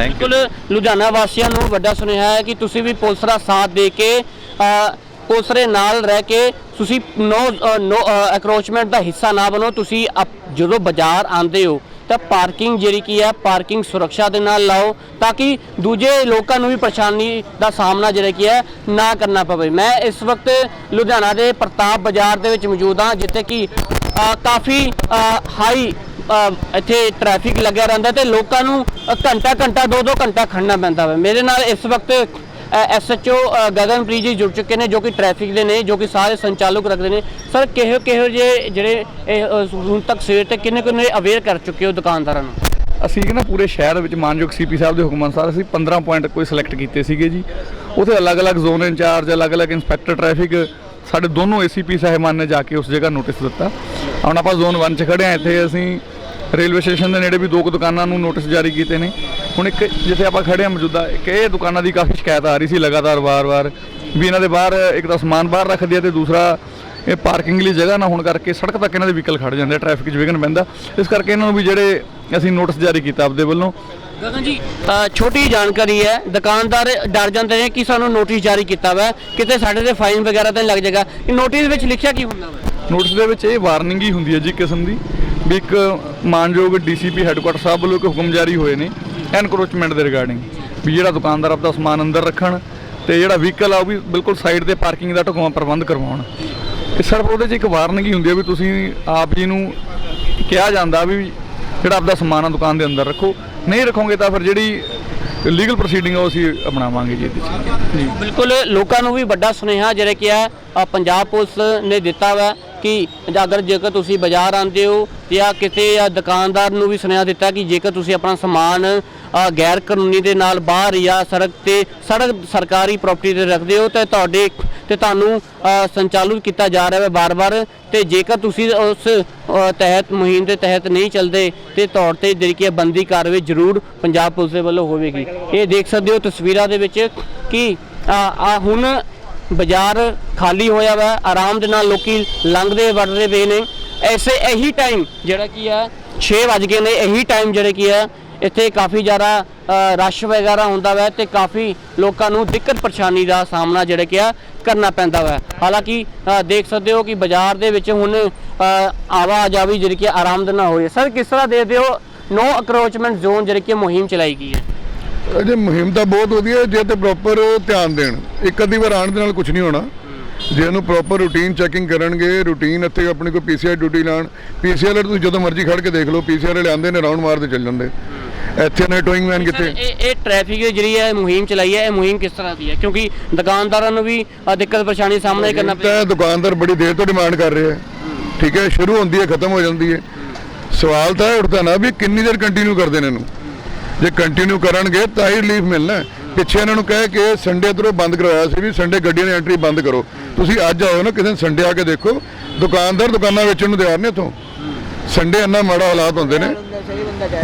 ਥੈਂਕ ਯੂ ਬਿਲਕੁਲ ਲੁਧਿਆਣਾ ਵਾਸੀਆਂ ਨੂੰ ਵੱਡਾ ਸੁਨੇਹਾ ਹੈ ਕਿ ਤੁਸੀਂ ਵੀ ਪੁਲਿਸ ਦਾ ਸਾਥ ਦੇ ਕੇ ਅ, ਪੁਲਿਸ ਦੇ ਨਾਲ ਰਹਿ ਕੇ ਤੁਸੀਂ ਨੋ ਨੋ ਐਕਰੋਚਮੈਂਟ ਦਾ ਹਿੱਸਾ ਨਾ ਬਣੋ ਤੁਸੀਂ ਅਪ- ਜਦੋਂ ਬਾਜ਼ਾਰ ਆਉਂਦੇ ਹੋ ਤਾਂ ਪਾਰਕਿੰਗ ਜਿਹੜੀ ਕੀ ਹੈ ਪਾਰਕਿੰਗ ਸੁਰੱਖਿਆ ਦੇ ਨਾਲ ਲਾਓ ਤਾਂ ਕਿ ਦੂਜੇ ਲੋਕਾਂ ਨੂੰ ਵੀ ਪਰੇਸ਼ਾਨੀ ਦਾ ਸਾਹਮਣਾ ਜਿਹੜਾ ਕੀ ਹੈ ਨਾ ਕਰਨਾ ਪਵੇ। ਮੈਂ ਇਸ ਵਕਤ ਲੁਧਿਆਣਾ ਦੇ ਪ੍ਰਤਾਪ ਬਾਜ਼ਾਰ ਦੇ ਵਿੱਚ ਮੌਜੂਦ ਹਾਂ ਜਿੱਥੇ ਕਿ ਅ, ਕਾਫੀ ਹਾਈ ਇੱਥੇ ਟ੍ਰੈਫਿਕ ਲੱਗਿਆ ਰਹਿੰਦਾ ਤੇ ਲੋਕਾਂ ਨੂੰ ਘੰਟਾ ਘੰਟਾ, ਦੋ ਦੋ ਘੰਟਾ ਖੜਨਾ ਪੈਂਦਾ ਵਾ। ਮੇਰੇ ਨਾਲ ਇਸ ਵਕਤ ਐਸਐਚਓ ਗਗਨਪ੍ਰੀਤ ਜੀ ਜੁੜ ਚੁੱਕੇ ਨੇ, ਜੋ ਕਿ ਟ੍ਰੈਫਿਕ ਦੇ ਨੇ, ਜੋ ਕਿ ਸਾਰੇ ਸੰਚਾਲਕ ਰੱਖਦੇ ਨੇ। ਸਰ ਕਿਹੋ ਕਿਹੋ ਜੇ ਜਿਹੜੇ ਹੁਣ ਤੱਕ ਸਵੇਰ ਤੱਕ ਕਿੰਨੇ ਕਿੰਨੇ ਅਵੇਅਰ ਕਰ ਚੁੱਕੇ ਹੋ ਦੁਕਾਨਦਾਰਾਂ ਨੂੰ? ਅਸੀਂ ਨਾ ਪੂਰੇ ਸ਼ਹਿਰ ਵਿੱਚ ਮਾਨਯੋਗ ਸੀਪੀ ਸਾਹਿਬ ਦੇ ਹੁਕਮ ਅਨੁਸਾਰ ਅਸੀਂ 15 ਪੁਆਇੰਟ ਕੋਈ ਸਿਲੈਕਟ ਕੀਤੇ ਸੀਗੇ ਜੀ। ਉਥੇ ਅਲੱਗ-ਅਲੱਗ ਜ਼ੋਨ ਇੰਚਾਰਜ, ਅਲੱਗ-ਅਲੱਗ ਇੰਸਪੈਕਟਰ ਟ੍ਰੈਫਿਕ ਸਾਡੇ ਦੋਨੋਂ ਏਸੀਪੀ ਸਾਹਿਬਾਨ ਨੇ ਜਾ ਕੇ ਉਸ ਜਗ੍ਹਾ ਨੋਟਿਸ ਦਿੱਤਾ। ਹੁਣ ਆਪਾਂ ਜ਼ੋਨ 1 'ਚ ਖੜੇ ਆ ਇੱਥੇ ਅਸੀਂ ਰੇਲਵੇ ਸਟੇਸ਼ਨ ਦੇ ਨੇੜੇ ਵੀ ਦੋ ਕੁ ਦੁਕਾਨਾਂ ਨੂੰ ਨੋਟਿਸ ਜਾਰੀ ਕੀਤੇ ਨੇ। ਹੁਣ ਇੱਕ ਜਿੱਥੇ ਆਪਾਂ ਖੜੇ ਆ ਮੌਜੂਦਾ ਇੱਕ ਇਹ ਦੁਕਾਨਾਂ ਦੀ ਕਾਫੀ ਸ਼ਿਕਾਇਤ ਆ ਰਹੀ ਸੀ ਲਗਾਤਾਰ ਵਾਰ-ਵਾਰ ਵੀ ਇਹਨਾਂ ਦੇ ਬਾਹਰ ਇੱਕ ਤਾਂ ਸਮਾਨ ਬਾਹਰ ਰੱਖਦੇ ਆ ਤੇ ਦੂਸਰਾ ਇਹ ਪਾਰਕਿੰਗ ਲਈ ਜਗ੍ਹਾ ਨਾ ਹੋਣ ਕਰਕੇ ਸੜਕ ਤੱਕ ਇਹਨਾਂ ਦੇ ਵਹੀਕਲ ਖੜ ਜਾਂਦੇ ਆ ਟ੍ਰੈਫਿਕ 'ਚ ਵਿਘਨ ਪੈਂਦਾ। ਇਸ ਕਰਕੇ ਇਹਨਾਂ ਨੂੰ ਵੀ ਜਿਹੜੇ ਅਸੀਂ ਨੋਟਿਸ ਜਾਰੀ ਕੀਤਾ ਆਪਦੇ ਵੱਲੋਂ। ਗਗਨ ਜੀ ਛੋਟੀ ਜਾਣਕਾਰੀ ਹੈ ਦੁਕਾਨਦਾਰ ਡਰ ਜਾਂਦੇ ਨੇ ਕਿ ਸਾਨੂੰ ਨੋਟਿਸ ਜਾਰੀ ਕੀਤਾ ਵਾ ਕਿਤੇ ਸਾਡੇ ਤੇ ਫਾਈਨ ਵਗੈਰਾ ਤਾਂ ਲੱਗ ਜਾਏਗਾ। ਇਹ ਨੋਟਿਸ ਵਿੱਚ ਲਿਖਿਆ ਕੀ ਹੁੰਦਾ ਵਾ? ਨੋਟਿਸ ਦੇ ਵਿੱਚ ਇਹ ਵਾਰਨਿੰਗ ਹੀ ਹੁੰਦੀ ਹੈ ਜੀ ਕਿਸਮ ਦੀ। ਵੀ ਇੱਕ ਮਾਨਯੋਗ ਡੀਸੀਪੀ ਹੈੱਡਕੁਆਟਰ ਸਾਹਿਬ ਵੱਲੋਂ ਇੱਕ ਹੁਕਮ ਜਾਰੀ ਹੋਏ ਨੇ ਐਨਕਰੋਚਮੈਂਟ ਦੇ ਰਿਗਾਰਡਿੰਗ ਵੀ ਜਿਹੜਾ ਦੁਕਾਨਦਾਰ ਆਪਦਾ ਸਮਾਨ ਅੰਦਰ ਰੱਖਣ ਤੇ ਜਿਹੜਾ ਵਹੀਕਲ ਆ ਉਹ ਵੀ ਬਿਲਕੁਲ ਸਾਈਡ ਤੇ ਪਾਰਕਿੰਗ ਦਾ ਢੁਕਵਾਂ ਪ੍ਰਬੰਧ ਕਰਵਾਉਣ। ਇਹ ਸਿਰਫ ਉਹਦੇ 'ਚ ਇੱਕ ਵਾਰਨਿੰਗ ਹੀ ਹੁੰਦੀ ਹੈ ਵੀ ਤੁਸੀਂ ਆਪ ਜੀ ਨੂੰ ਕਿਹਾ ਜਾਂਦਾ ਵੀ ਜਿਹੜਾ ਆਪਦਾ ਸਮਾਨ ਆ ਦੁਕਾਨ ਦੇ ਅੰਦਰ ਰੱਖੋ, ਨਹੀਂ ਰੱਖੋਗੇ ਤਾਂ ਫਿਰ ਜਿਹੜੀ ਲੀਗਲ ਪ੍ਰੋਸੀਡਿੰਗ ਉਹ ਅਸੀਂ ਅਪਣਾਵਾਂਗੇ ਜੀ ਇਹਦੇ 'ਚ। ਜੀ। ਬਿਲਕੁਲ, ਲੋਕਾਂ ਨੂੰ ਵੀ ਵੱਡਾ ਸੁਨੇਹਾ ਜਿਹੜਾ ਕਿ ਹੈ ਪੰਜਾਬ ਪੁਲਿਸ ਨੇ ਦਿੱਤਾ ਵਾ ਕਿ ਅਗਰ ਜੇਕਰ ਤੁਸੀਂ ਬਾਜ਼ਾਰ ਆਉਂਦੇ ਹੋ ਜਾਂ ਕਿਤੇ ਜਾਂ ਦੁਕਾਨਦਾਰ ਨੂੰ ਵੀ ਸੁਨੇਹਾ ਦਿੱਤਾ ਕਿ ਜੇਕਰ ਤੁਸੀਂ ਆਪਣਾ ਸਮਾਨ ਗੈਰ ਕਾਨੂੰਨੀ ਦੇ ਨਾਲ ਬਾਹਰ ਜਾਂ ਸੜਕ ਤੇ, ਸੜਕ ਸਰਕਾਰੀ ਪ੍ਰਾਪਰਟੀ ਤੇ ਰੱਖਦੇ ਹੋ ਤਾਂ ਤੁਹਾਡੇ ਤੇ ਤੁਹਾਨੂੰ ਸੰਚਾਲਿਤ ਕੀਤਾ ਜਾ ਰਿਹਾ ਹੈ ਬਾਰ-ਬਾਰ ਤੇ ਜੇਕਰ ਤੁਸੀਂ ਉਸ ਤਹਿਤ, ਮੁਹਿੰਮ ਦੇ ਤਹਿਤ ਨਹੀਂ ਚੱਲਦੇ ਤੇ ਤੌਰ ਤੇ ਜਿਹੜੀ ਕਿ ਇਹ ਬੰਦੀ ਕਾਰਵਾਈ ਜ਼ਰੂਰ ਪੰਜਾਬ ਪੁਲਿਸ ਦੇ ਵੱਲੋਂ ਹੋਵੇਗੀ। ਇਹ ਦੇਖ ਸਕਦੇ ਹੋ ਤਸਵੀਰਾਂ ਦੇ ਵਿੱਚ ਕਿ ਆ ਹੁਣ ਬਾਜ਼ਾਰ ਖਾਲੀ ਹੋਇਆ ਵਾ ਆਰਾਮ ਦੇ ਨਾਲ ਲੋਕੀ ਲੰਘਦੇ ਵੜਦੇ ਪਏ ਨੇ। ਐਸੇ ਇਹੀ ਟਾਈਮ ਜਿਹੜਾ ਕੀ ਹੈ 6 ਵਜ ਗਏ ਨੇ ਇਹੀ ਟਾਈਮ ਜਿਹੜੇ ਕੀ ਹੈ ਇੱਥੇ ਕਾਫੀ ਜ਼ਿਆਦਾ ਰਸ਼ ਵਗੈਰਾ ਹੁੰਦਾ ਵੈ ਤੇ ਕਾਫੀ ਲੋਕਾਂ ਨੂੰ ਦਿੱਕਤ ਪਰੇਸ਼ਾਨੀ ਦਾ ਸਾਹਮਣਾ ਜਿਹੜਾ ਕਿ ਆ ਕਰਨਾ ਪੈਂਦਾ ਵੈ। ਹਾਲਾਂਕਿ ਦੇਖ ਸਕਦੇ ਹੋ ਕਿ ਬਾਜ਼ਾਰ ਦੇ ਵਿੱਚ ਹੁਣ ਅ, ਆਵਾਜਾਵੀ ਜਿਹੜੀ ਕਿ ਆਰਾਮ ਦੇ ਨਾਲ ਹੋਈ ਹੈ। ਸਰ ਕਿਸ ਤਰ੍ਹਾਂ ਦੇ ਦਿਓ ਨੋ ਅਕਰੋਚਮੈਂਟ ਜ਼ੋਨ ਜਿਹੜੀ ਕਿ ਮੁਹਿੰਮ ਚਲਾਈ ਗਈ ਹੈ। ਅਜੇ ਮੁਹਿੰਮ ਤਾਂ ਬਹੁਤ ਵਧੀਆ ਜੇ ਤੇ ਪ੍ਰੋਪਰ ਧਿਆਨ ਦੇਣ। ਇੱਕ ਅੱਧੀ ਵਾਰ ਆਉਣ ਦੇ ਨਾਲ ਕੁਝ ਨਹੀਂ ਹੋਣਾ। ਜੇ ਇਹਨੂੰ ਪ੍ਰੋਪਰ ਰੂਟੀਨ ਚੈਕਿੰਗ ਕਰਨਗੇ ਰੂਟੀਨ ਇੱਥੇ ਆਪਣੇ ਕੋਲ ਪੀਸੀਆਰ ਡਿਊਟੀ ਲਾਣ ਪੀਸੀਆਰ ਵਾਲੇ ਤੁਸੀਂ ਜਦੋਂ ਮਰਜ਼ੀ ਖੜ ਕੇ ਦੇਖ ਲਓ ਪੀਸੀਆਰ ਵਾਲੇ ਆਉਂਦੇ ਨੇ ਰਾਉਂਡ ਮਾਰਦੇ ਚੱਲ ਜਾਂਦੇ। ਇੱਥੇ ਨੇ ਟੋਇੰਗ ਮੈਨ ਕਿੱਥੇ? ਇਹ ਇਹ ਟ੍ਰੈਫਿਕ ਜਿਹੜੀ ਹੈ ਮੁਹਿੰਮ ਚਲਾਈ ਹੈ ਇਹ ਮੁਹਿੰਮ ਕਿਸ ਤਰ੍ਹਾਂ ਦੀ ਹੈ? ਕਿਉਂਕਿ ਦੁਕਾਨਦਾਰਾਂ ਨੂੰ ਵੀ ਦਿੱਕਤ ਪਰੇਸ਼ਾਨੀ ਸਾਹਮਣਾ ਕਰਨਾ ਪਿਆ ਤਾਂ ਦੁਕਾਨਦਾਰ ਬੜੀ ਦੇਰ ਤੋਂ ਡਿਮਾਂਡ ਕਰ ਰਹੇ ਹੈ। ਠੀਕ ਹੈ ਸ਼ੁਰੂ ਹੁੰਦੀ ਹੈ ਖਤਮ ਹੋ ਜਾਂਦੀ ਹੈ। ਸਵਾਲ ਤਾਂ ਉੱਠਦਾ ਨਾ ਵੀ ਕਿੰਨੀ ਦੇਰ ਕੰਟੀਨਿਊ ਕਰਦੇ ਨੇ ਇਹਨੂੰ। ਜੇ ਕੰਟੀਨਿਊ ਕਰਨਗੇ ਤਾਂ ਹੀ ਰਿਲੀਫ ਮਿਲਣਾ। ਪਿੱਛੇ ਇਹਨਾਂ ਨੂੰ ਕਹਿ ਕੇ ਸੰਡੇ ਤੋਂ ਬੰਦ ਕਰਵਾਇਆ ਸੀ ਵੀ ਸੰਡੇ ਗੱਡੀਆਂ ਦੀ ਐਂਟਰੀ ਬੰਦ ਕਰੋ। ਤੁਸੀਂ ਅੱਜ ਆਓ ਨਾ ਕਿਸੇ ਦਿਨ ਸੰਡੇ ਆ ਕੇ ਦੇਖੋ। ਦੁਕਾਨਦਾਰ ਦੁਕਾਨਾਂ ਵੇਚਣ ਨੂੰ ਤਿਆਰ ਨੇ ਇੱਥੋਂ ਸੰਡੇ ਇੰਨਾ ਮਾੜਾ ਹਾਲਾਤ ਹੁੰਦੇ ਨੇ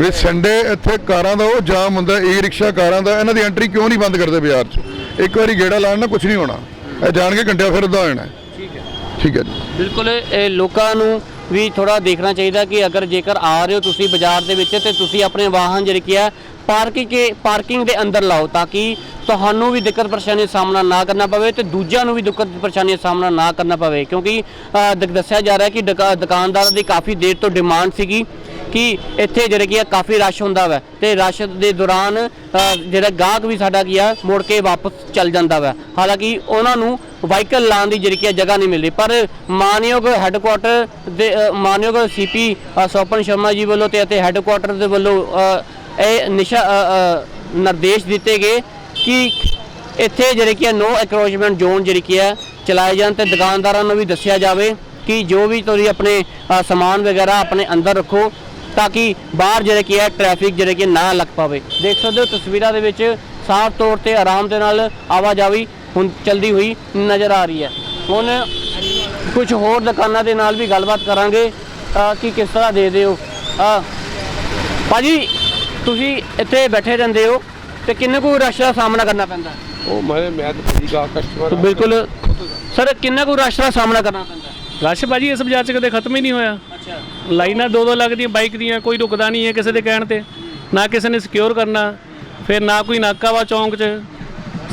ਵੀ ਸੰਡੇ ਇੱਥੇ ਕਾਰਾਂ ਦਾ ਉਹ ਜਾਮ ਹੁੰਦਾ ਈ ਰਿਕਸ਼ਾ ਕਾਰਾਂ ਦਾ ਇਹਨਾਂ ਦੀ ਐਂਟਰੀ ਕਿਉਂ ਨਹੀਂ ਬੰਦ ਕਰਦੇ ਬਾਜ਼ਾਰ 'ਚ? ਇੱਕ ਵਾਰੀ ਗੇੜਾ ਲਾਣ ਨਾਲ ਕੁਝ ਨਹੀਂ ਹੋਣਾ। ਇਹ ਜਾਣ ਕੇ ਘੰਟਿਆਂ ਫਿਰ ਅੱਧਾ ਹੋ ਜਾਣਾ। ਠੀਕ ਹੈ। ਠੀਕ ਹੈ ਜੀ। ਬਿਲਕੁਲ ਇਹ ਲੋਕਾਂ ਨੂੰ ਵੀ ਥੋੜਾ ਦੇਖਣਾ ਚਾਹੀਦਾ ਕਿ ਅਗਰ ਜੇਕਰ ਆ ਰਹੇ ਹੋ ਤੁਸੀਂ ਬਾਜ਼ਾਰ ਦੇ ਵਿੱਚ, ਤੇ ਤੁਸੀਂ ਆਪਣੇ ਵਾਹਨ ਜਿਹੜੇ ਕੀ ਹੈ ਪਾਰਕਿੰਗ ਕੇ, ਪਾਰਕਿੰਗ ਦੇ ਅੰਦਰ ਲਾਓ ਤਾਂ ਕਿ ਤੁਹਾਨੂੰ ਵੀ ਦਿੱਕਤ ਪਰੇਸ਼ਾਨੀ ਦਾ ਸਾਹਮਣਾ ਨਾ ਕਰਨਾ ਪਵੇ ਤੇ ਦੂਜਿਆਂ ਨੂੰ ਵੀ ਦਿੱਕਤ ਪਰੇਸ਼ਾਨੀ ਦਾ ਸਾਹਮਣਾ ਨਾ ਕਰਨਾ ਪਵੇ। ਕਿਉਂਕਿ ਦ- ਦੱਸਿਆ ਜਾ ਰਿਹਾ ਕਿ ਦੁਕਾ- ਦੁਕਾਨਦਾਰਾਂ ਦੀ ਕਾਫੀ ਦੇਰ ਤੋਂ ਡਿਮਾਂਡ ਸੀਗੀ। ਕਿ ਇੱਥੇ ਜਿਹੜਾ ਕੀ ਆ ਕਾਫੀ ਰਸ਼ ਹੁੰਦਾ ਵਾ ਤੇ ਰਸ਼ ਦੇ ਦੌਰਾਨ ਜਿਹੜਾ ਗਾਹਕ ਵੀ ਸਾਡਾ ਕੀ ਆ ਮੁੜ ਕੇ ਵਾਪਸ ਚੱਲ ਜਾਂਦਾ ਵਾ। ਹਾਲਾਂਕਿ ਉਹਨਾਂ ਨੂੰ ਵਾਹੀਕਲ ਲਾਉਣ ਦੀ ਜਿਹੜੀ ਕੀ ਆ ਜਗ੍ਹਾ ਨਹੀਂ ਮਿਲਦੀ। ਪਰ ਮਾਨਯੋਗ ਹੈੱਡਕੁਆਟਰ ਦੇ ਅ, ਮਾਨਯੋਗ ਸੀਪੀ ਸੋਪਨ ਸ਼ਰਮਾ ਜੀ ਵੱਲੋਂ ਤੇ ਅਤੇ ਹੈੱਡਕੁਆਟਰ ਦੇ ਵੱਲੋਂ ਇਹ ਨਿਸ਼ਾ ਨਿਰਦੇਸ਼ ਦਿੱਤੇ ਗਏ ਕਿ ਇੱਥੇ ਜਿਹੜੇ ਕੀ ਨੋ ਐਕਰੋਚਮੈਂਟ ਜ਼ੋਨ ਜਿਹੜੀ ਕੀ ਹੈ ਚਲਾਏ ਜਾਣ ਤੇ ਦੁਕਾਨਦਾਰਾਂ ਨੂੰ ਵੀ ਦੱਸਿਆ ਜਾਵੇ ਕਿ ਜੋ ਵੀ ਤੁਸੀਂ ਆਪਣੇ ਸਮਾਨ ਵਗੈਰਾ ਆਪਣੇ ਅੰਦਰ ਰੱਖੋ ਤਾਂ ਕਿ ਬਾਹਰ ਜਿਹੜੇ ਕੀ ਹੈ ਟ੍ਰੈਫਿਕ ਜਿਹੜੇ ਕਿ ਨਾ ਲੱਗ ਪਾਵੇ। ਦੇਖ ਸਕਦੇ ਹੋ ਤਸਵੀਰਾਂ ਦੇ ਵਿੱਚ ਸਾਫ਼ ਤੌਰ ਤੇ ਆਰਾਮ ਦੇ ਨਾਲ ਆਵਾਜਾਈ ਹੁਣ ਚਲਦੀ ਹੋਈ ਨਜ਼ਰ ਆ ਰਹੀ ਹੈ। ਹੁਣ ਕੁਝ ਹੋਰ ਦੁਕਾਨਾਂ ਦੇ ਨਾਲ ਵੀ ਗੱਲਬਾਤ ਕਰਾਂਗੇ। ਕਿ ਕਿਸ ਤਰ੍ਹਾਂ ਦੇ ਦਿਓ ਭਾਜੀ ਤੁਸੀਂ ਇੱਥੇ ਬੈਠੇ ਰਹਿੰਦੇ ਹੋ ਤੇ ਕਿੰਨੇ ਕੁ ਰਸ਼ ਦਾ ਸਾਹਮਣਾ ਕਰਨਾ ਪੈਂਦਾ? ਉਹ ਮੈਂ ਮੈਂ ਤਾਂ ਭਾਜੀ ਦਾ ਕਸਟਮਰ ਬਿਲਕੁਲ। ਸਰ ਕਿੰਨੇ ਕੁ ਰਸ਼ ਦਾ ਸਾਹਮਣਾ ਕਰਨਾ ਪੈਂਦਾ? ਰਸ਼ ਭਾਜੀ ਇਸ ਬਾਜ਼ਾਰ 'ਚ ਕਦੇ ਖਤਮ ਹੀ ਨਹੀਂ ਹੋਇਆ। ਲਾਈਨਾਂ ਦੋ ਦੋ ਲੱਗਦੀਆਂ ਬਾਈਕ ਦੀਆਂ ਕੋਈ ਰੁਕਦਾ ਨਹੀਂ ਹੈ ਕਿਸੇ ਦੇ ਕਹਿਣ ਤੇ। ਨਾ ਕਿਸੇ ਨੇ ਸਿਕਿਉਰ ਕਰਨਾ ਫਿਰ ਨਾ ਕੋਈ ਨਾਕਾ ਵਾ ਚੌਂਕ 'ਚ।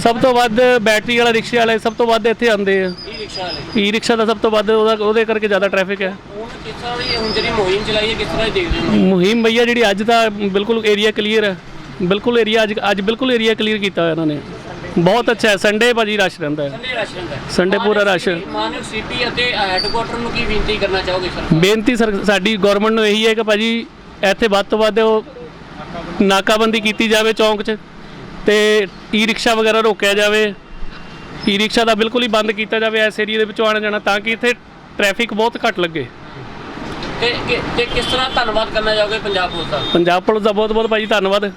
ਸਭ ਤੋਂ ਵੱਧ ਬੈਟਰੀ ਵਾਲਾ ਰਿਕਸ਼ੇ ਵਾਲੇ ਸਭ ਤੋਂ ਵੱਧ ਇੱਥੇ ਆਉਂਦੇ ਆ। ਇਹ ਰਿਕਸ਼ਾ ਵਾਲੇ? ਈ ਰਿਕਸ਼ਾ ਦਾ ਸਭ ਤੋਂ ਵੱਧ ਉਹਦਾ ਉਹਦੇ ਕਰਕੇ ਜ਼ਿਆਦਾ ਟ੍ਰੈਫਿਕ ਹੈ। ਹੁਣ ਕਿਸ ਤਰ੍ਹਾਂ ਦੀ ਹੁਣ ਜਿਹੜੀ ਮੁਹਿੰਮ ਚਲਾਈ ਹੈ ਕਿਸ ਤਰ੍ਹਾਂ ਦੀ ਦੇਖਦੇ ਹੋ? ਮੁਹਿੰਮ ਭਈਆ ਜਿਹੜੀ ਅੱਜ ਦਾ ਬਿਲਕੁਲ ਏਰੀਆ ਕਲੀਅਰ ਹੈ। ਬਿਲਕੁਲ ਏਰੀਆ ਅੱਜ ਅੱਜ ਬਿਲਕੁਲ ਏਰੀਆ ਕਲੀਅਰ ਕੀਤਾ ਹੋਇਆ ਇਹਨਾਂ ਨੇ। ਬਹੁਤ ਅੱਛਾ ਹੈ। ਸੰਡੇ ਭਾਜੀ ਰਸ਼ ਰਹਿੰਦਾ ਹੈ। ਸੰਡੇ ਰਸ਼ ਰਹਿੰਦਾ ਹੈ। ਸੰਡੇ ਪੂਰਾ ਰਸ਼ ਮਾਨਵ ਸੀਪੀ ਅਤੇ ਹੈੱਡਕੁਆਟਰ ਨੂੰ ਕੀ ਬੇਨਤੀ ਕਰਨਾ ਚਾਹੋਗੇ ਸਰ ਬੇਨਤੀ ਸਰ ਸਾਡੀ ਗਵਰਨਮੈਂਟ ਨੂੰ ਇਹੀ ਹੈ ਕਿ ਭਾਜੀ ਇੱਥੇ ਵੱਧ ਤੋਂ ਵੱਧ ਉਹ ਨਾਕਾਬੰਦੀ ਕੀਤੀ ਜਾਵੇ ਚੌਂਕ 'ਚ ਤੇ ਈ ਰਿਕਸ਼ਾ ਵਗੈਰਾ ਰੋਕਿਆ ਜਾਵੇ। ਈ ਰਿਕਸ਼ਾ ਦਾ ਬਿਲਕੁਲ ਹੀ ਬੰਦ ਕੀਤਾ ਜਾਵੇ ਇਸ ਏਰੀਆ ਦੇ ਵਿੱਚੋਂ ਆਣਾ ਜਾਣਾ ਤਾਂ ਕਿ ਇੱਥੇ ਟ੍ਰੈਫਿਕ ਬਹੁਤ ਘੱਟ ਲੱਗੇ। ਤੇ ਕਿ- ਤੇ ਕਿਸ ਤਰ੍ਹਾਂ ਧੰਨਵਾਦ ਕਰਨਾ ਚਾਹੋਗੇ ਪੰਜਾਬ ਪੁਲਿਸ ਦਾ? ਪੰਜਾਬ ਪੁਲਿਸ ਦਾ ਬਹੁਤ ਬਹੁਤ ਭਾਜੀ ਧੰਨਵਾਦ।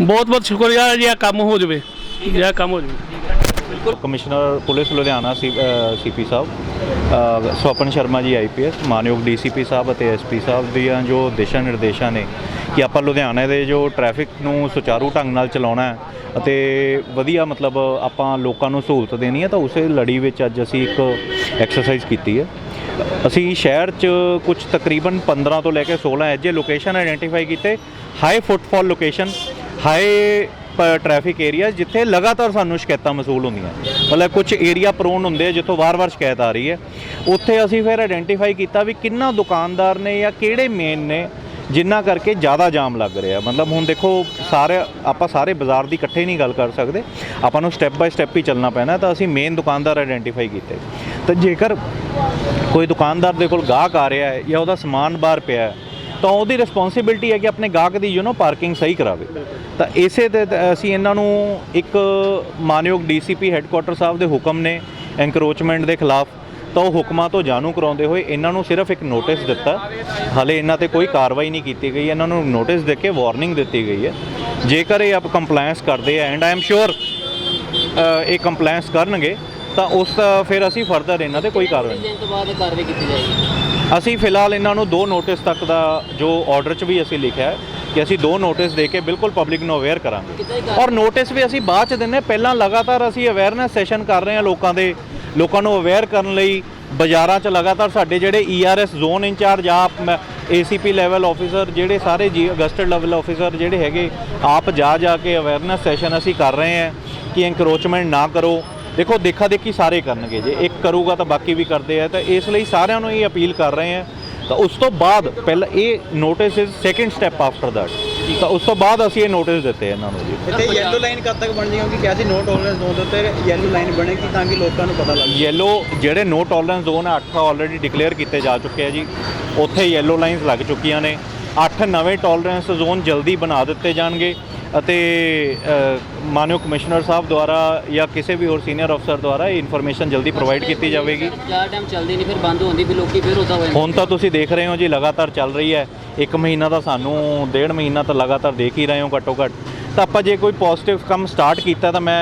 ਬਹੁਤ ਬਹੁਤ ਸ਼ੁਕਰੀਆ ਜੀ ਇਹ ਕੰਮ ਹੋ ਜਾਵੇ। ਇਹ ਕੰਮ ਹੋ ਜਾਵੇ। ਕਮਿਸ਼ਨਰ ਪੁਲਿਸ ਲੁਧਿਆਣਾ ਸੀਪੀ ਸਾਹਿਬ ਸਵਪਨ ਸ਼ਰਮਾ ਜੀ ਆਈਪੀਐਸ ਮਾਨਯੋਗ ਡੀਸੀਪੀ ਸਾਹਿਬ ਅਤੇ ਐਸਪੀ ਸਾਹਿਬ ਦੀਆਂ ਜੋ ਦਿਸ਼ਾ ਨਿਰਦੇਸ਼ਾਂ ਨੇ ਕਿ ਆਪਾਂ ਲੁਧਿਆਣੇ ਦੇ ਜੋ ਟ੍ਰੈਫਿਕ ਨੂੰ ਸੁਚਾਰੂ ਢੰਗ ਨਾਲ ਚਲਾਉਣਾ ਹੈ ਅਤੇ ਵਧੀਆ ਮਤਲਬ ਆਪਾਂ ਲੋਕਾਂ ਨੂੰ ਸਹੂਲਤ ਦੇਣੀ ਹੈ ਤਾਂ ਉਸੇ ਲੜੀ ਵਿੱਚ ਅੱਜ ਅਸੀਂ ਇੱਕ ਐਕਸਰਸਾਈਜ਼ ਕੀਤੀ ਹੈ। ਅਸੀਂ ਸ਼ਹਿਰ 'ਚ ਕੁਝ ਤਕਰੀਬਨ 15 ਤੋਂ ਲੈ ਕੇ 16 ਐਜੇ ਲੋਕੇਸ਼ਨ ਆਇਡੈਂਟੀਫਾਈ ਕੀਤੇ high footfall location high traffic area ਜਿੱਥੇ ਲਗਾਤਾਰ ਸਾਨੂੰ ਸ਼ਿਕਾਇਤਾਂ ਮਸੂਲ ਹੁੰਦੀਆਂ। ਮਤਲਬ ਕੁਝ ਏਰੀਆ ਪ੍ਰੋਨ ਹੁੰਦੇ ਆ, ਜਿੱਥੋਂ ਵਾਰ-ਵਾਰ ਸ਼ਿਕਾਇਤ ਆ ਰਹੀ ਹੈ। ਉੱਥੇ ਅਸੀਂ ਫਿਰ ਆਇਡੈਂਟੀਫਾਈ ਕੀਤਾ ਵੀ ਕਿੰਨਾ ਦੁਕਾਨਦਾਰ ਨੇ ਜਾਂ ਕਿਹੜੇ ਮੇਨ ਨੇ, ਜਿੰਨਾ ਕਰਕੇ ਜ਼ਿਆਦਾ ਜਾਮ ਲੱਗ ਰਿਹਾ। ਮਤਲਬ ਹੁਣ ਦੇਖੋ, ਸਾਰੇ ਆਪਾਂ ਸਾਰੇ ਬਾਜ਼ਾਰ ਦੀ ਇਕੱਠੇ ਨਹੀਂ ਗੱਲ ਕਰ ਸਕਦੇ। ਆਪਾਂ ਨੂੰ ਸਟੈਪ ਬਾਈ ਸਟੈਪ ਹੀ ਚੱਲਣਾ ਪੈਣਾ, ਤਾਂ ਅਸੀਂ ਮੇਨ ਦੁਕਾਨਦਾਰ ਆਇਡੈਂਟੀਫਾਈ ਕੀਤੇ। ਤਾਂ ਜੇਕਰ ਕੋਈ ਦੁਕਾਨਦਾਰ ਦੇ ਕੋਲ ਗਾਹਕ ਆ ਰਿਹਾ ਹੈ ਜਾਂ ਉਹਦਾ ਸਮਾਨ ਬਾਹਰ ਪਿਆ ਹੈ ਤਾਂ ਉਹਦੀ ਰਿਸਪੌਂਸਿਬਿਲਟੀ ਹੈ ਕਿ ਆਪਣੇ ਗਾਹਕ ਦੀ ਯੂ نو ਪਾਰਕਿੰਗ ਸਹੀ ਕਰਾਵੇ। ਤਾਂ ਇਸੇ ਤੇ ਅਸੀਂ ਇਹਨਾਂ ਨੂੰ ਇੱਕ ਮਾਨਯੋਗ ਡੀਸੀਪੀ ਹੈੱਡਕੁਆਟਰ ਸਾਹਿਬ ਦੇ ਹੁਕਮ ਨੇ ਐਂਕਰੋਚਮੈਂਟ ਦੇ ਖਿਲਾਫ, ਤਾਂ ਉਹ ਹੁਕਮਾਂ ਤੋਂ ਜਾਣੂ ਕਰਾਉਂਦੇ ਹੋਏ ਇਹਨਾਂ ਨੂੰ ਸਿਰਫ ਇੱਕ ਨੋਟਿਸ ਦਿੱਤਾ। ਹਾਲੇ ਇਹਨਾਂ ਤੇ ਕੋਈ ਕਾਰਵਾਈ ਨਹੀਂ ਕੀਤੀ ਗਈ, ਇਹਨਾਂ ਨੂੰ ਨੋਟਿਸ ਦੇ ਕੇ ਵਾਰਨਿੰਗ ਦਿੱਤੀ ਗਈ ਹੈ। ਜੇਕਰ ਇਹ ਆਪ ਕੰਪਲਾਈਂਸ ਕਰਦੇ ਆ ਐਂਡ ਆਈ ਐਮ ਸ਼ੋਰ ਇਹ ਕੰਪਲਾਈਂਸ ਕਰਨਗੇ, ਤਾਂ ਉਸ ਦਾ ਫਿਰ ਅਸੀਂ ਫਰਦਰ ਇਹਨਾਂ ਤੇ ਕੋਈ ਕਾਰਵਾਈ ਨਹੀਂ ਤੋਂ ਬਾਅਦ ਕਾਰਵਾਈ ਕੀਤੀ ਜਾਏਗੀ। ਅਸੀਂ ਫਿਲਹਾਲ ਇਹਨਾਂ ਨੂੰ ਦੋ ਨੋਟਿਸ ਤੱਕ ਦਾ ਜੋ ਆਰਡਰ 'ਚ ਵੀ ਅਸੀਂ ਲਿਖਿਆ ਹੈ ਕਿ ਅਸੀਂ ਦੋ ਨੋਟਿਸ ਦੇ ਕੇ ਬਿਲਕੁਲ ਪਬਲਿਕ ਨੂੰ ਅਵੇਅਰ ਕਰਾਂਗੇ। ਔਰ ਨੋਟਿਸ ਵੀ ਅਸੀਂ ਬਾਅਦ 'ਚ ਦਿੰਨੇ ਪਹਿਲਾਂ ਲਗਾਤਾਰ ਅਸੀਂ ਅਵੇਅਰਨੈਸ ਸੈਸ਼ਨ ਕਰ ਰਹੇ ਹਾਂ ਲੋਕਾਂ ਦੇ ਲੋਕਾਂ ਨੂੰ ਅਵੇਅਰ ਕਰਨ ਲਈ। ਬਾਜ਼ਾਰਾਂ 'ਚ ਲਗਾਤਾਰ ਸਾਡੇ ਜਿਹੜੇ ਈਆਰਐਸ ਜ਼ੋਨ ਇੰਚਾਰਜ ਆਪ ਏਸੀਪੀ ਲੈਵਲ ਆਫੀਸਰ ਜਿਹੜੇ ਸਾਰੇ ਜੀ ਅਗਸਟਡ ਲੈਵਲ ਆਫੀਸਰ ਜਿਹੜੇ ਹੈਗੇ ਆਪ ਜਾ ਜਾ ਕੇ ਅਵੇਅਰਨੈਸ ਸੈਸ਼ਨ ਅਸੀਂ ਕਰ ਰਹੇ ਹਾਂ ਕਿ ਐਨਕਰੋਚਮੈਂਟ ਨਾ ਕਰੋ। ਦੇਖੋ ਦੇਖਾ ਦੇਖੀ ਸਾਰੇ ਕਰਨਗੇ। ਜੇ ਇੱਕ ਕਰੂਗਾ ਤਾਂ ਬਾਕੀ ਵੀ ਕਰਦੇ ਆ। ਤਾਂ ਇਸ ਲਈ ਸਾਰਿਆਂ ਨੂੰ ਇਹ ਅਪੀਲ ਕਰ ਰਹੇ ਆ। ਤਾਂ ਉਸ ਤੋਂ ਬਾਅਦ ਪਹਿਲਾਂ ਇਹ notice is second step after that ਤਾਂ ਉਸ ਤੋਂ ਬਾਅਦ ਅਸੀਂ ਇਹ ਨੋਟਿਸ ਦਿੱਤੇ ਇਹਨਾਂ ਨੂੰ ਜੀ। ਇੱਥੇ ਯੈਲੋ ਲਾਈਨ ਕਦ ਤੱਕ ਬਣਨੀ ਹੋਗੀ ਕਿਹਾ ਸੀ ਨੋ ਟੋਲਰੈਂਸ ਜ਼ੋਨ ਦੇ ਉੱਤੇ ਯੈਲੋ ਲਾਈਨ ਬਣੇਗੀ ਤਾਂ ਕਿ ਲੋਕਾਂ ਨੂੰ ਪਤਾ ਲੱਗੇ ਯੈਲੋ ਜਿਹੜੇ ਨੋ ਟੋਲਰੈਂਸ ਜ਼ੋਨ ਹੈ 8 ਆਲਰੇਡੀ ਡਿਕਲੇਅਰ ਕੀਤੇ ਜਾ ਚੁੱਕੇ ਆ ਜੀ। ਉੱਥੇ ਯੈਲੋ ਲਾਈਨਸ ਲੱਗ ਚੁੱਕੀਆਂ ਨੇ। 8 ਨਵੇਂ ਟੋਲਰੈਂਸ ਜ਼ੋਨ ਜਲਦੀ ਬਣਾ ਦਿੱਤੇ ਜਾਣਗੇ। ਅਤੇ ਮਾਨਯੋਗ ਕਮਿਸ਼ਨਰ ਸਾਹਿਬ ਦੁਆਰਾ ਜਾਂ ਕਿਸੇ ਵੀ ਹੋਰ ਸੀਨੀਅਰ ਅਫਸਰ ਦੁਆਰਾ ਇਹ ਇਨਫੋਰਮੇਸ਼ਨ ਜਲਦੀ ਪ੍ਰੋਵਾਈਡ ਕੀਤੀ ਜਾਵੇਗੀ। ਜ਼ਿਆਦਾ ਟਾਈਮ ਚੱਲਦੀ ਨਹੀਂ ਫਿਰ ਬੰਦ ਹੁੰਦੀ ਵੀ ਲੋਕੀ ਫਿਰ ਉਦਾਂ ਹੋ ਜਾਂਦੇ ਹੁਣ ਤਾਂ ਤੁਸੀਂ ਦੇਖ ਰਹੇ ਹੋ ਜੀ ਲਗਾਤਾਰ ਚੱਲ ਰਹੀ ਹੈ। ਇੱਕ ਮਹੀਨਾ ਤਾਂ ਸਾਨੂੰ ਡੇਢ ਮਹੀਨਾ ਤਾਂ ਲਗਾਤਾਰ ਦੇਖ ਹੀ ਰਹੇ ਹੋ ਘੱਟੋ ਘੱਟ। ਤਾਂ ਆਪਾਂ ਜੇ ਕੋਈ ਪੋਜ਼ਿਟਿਵ ਕੰਮ ਸਟਾਰਟ ਕੀਤਾ ਤਾਂ ਮੈਂ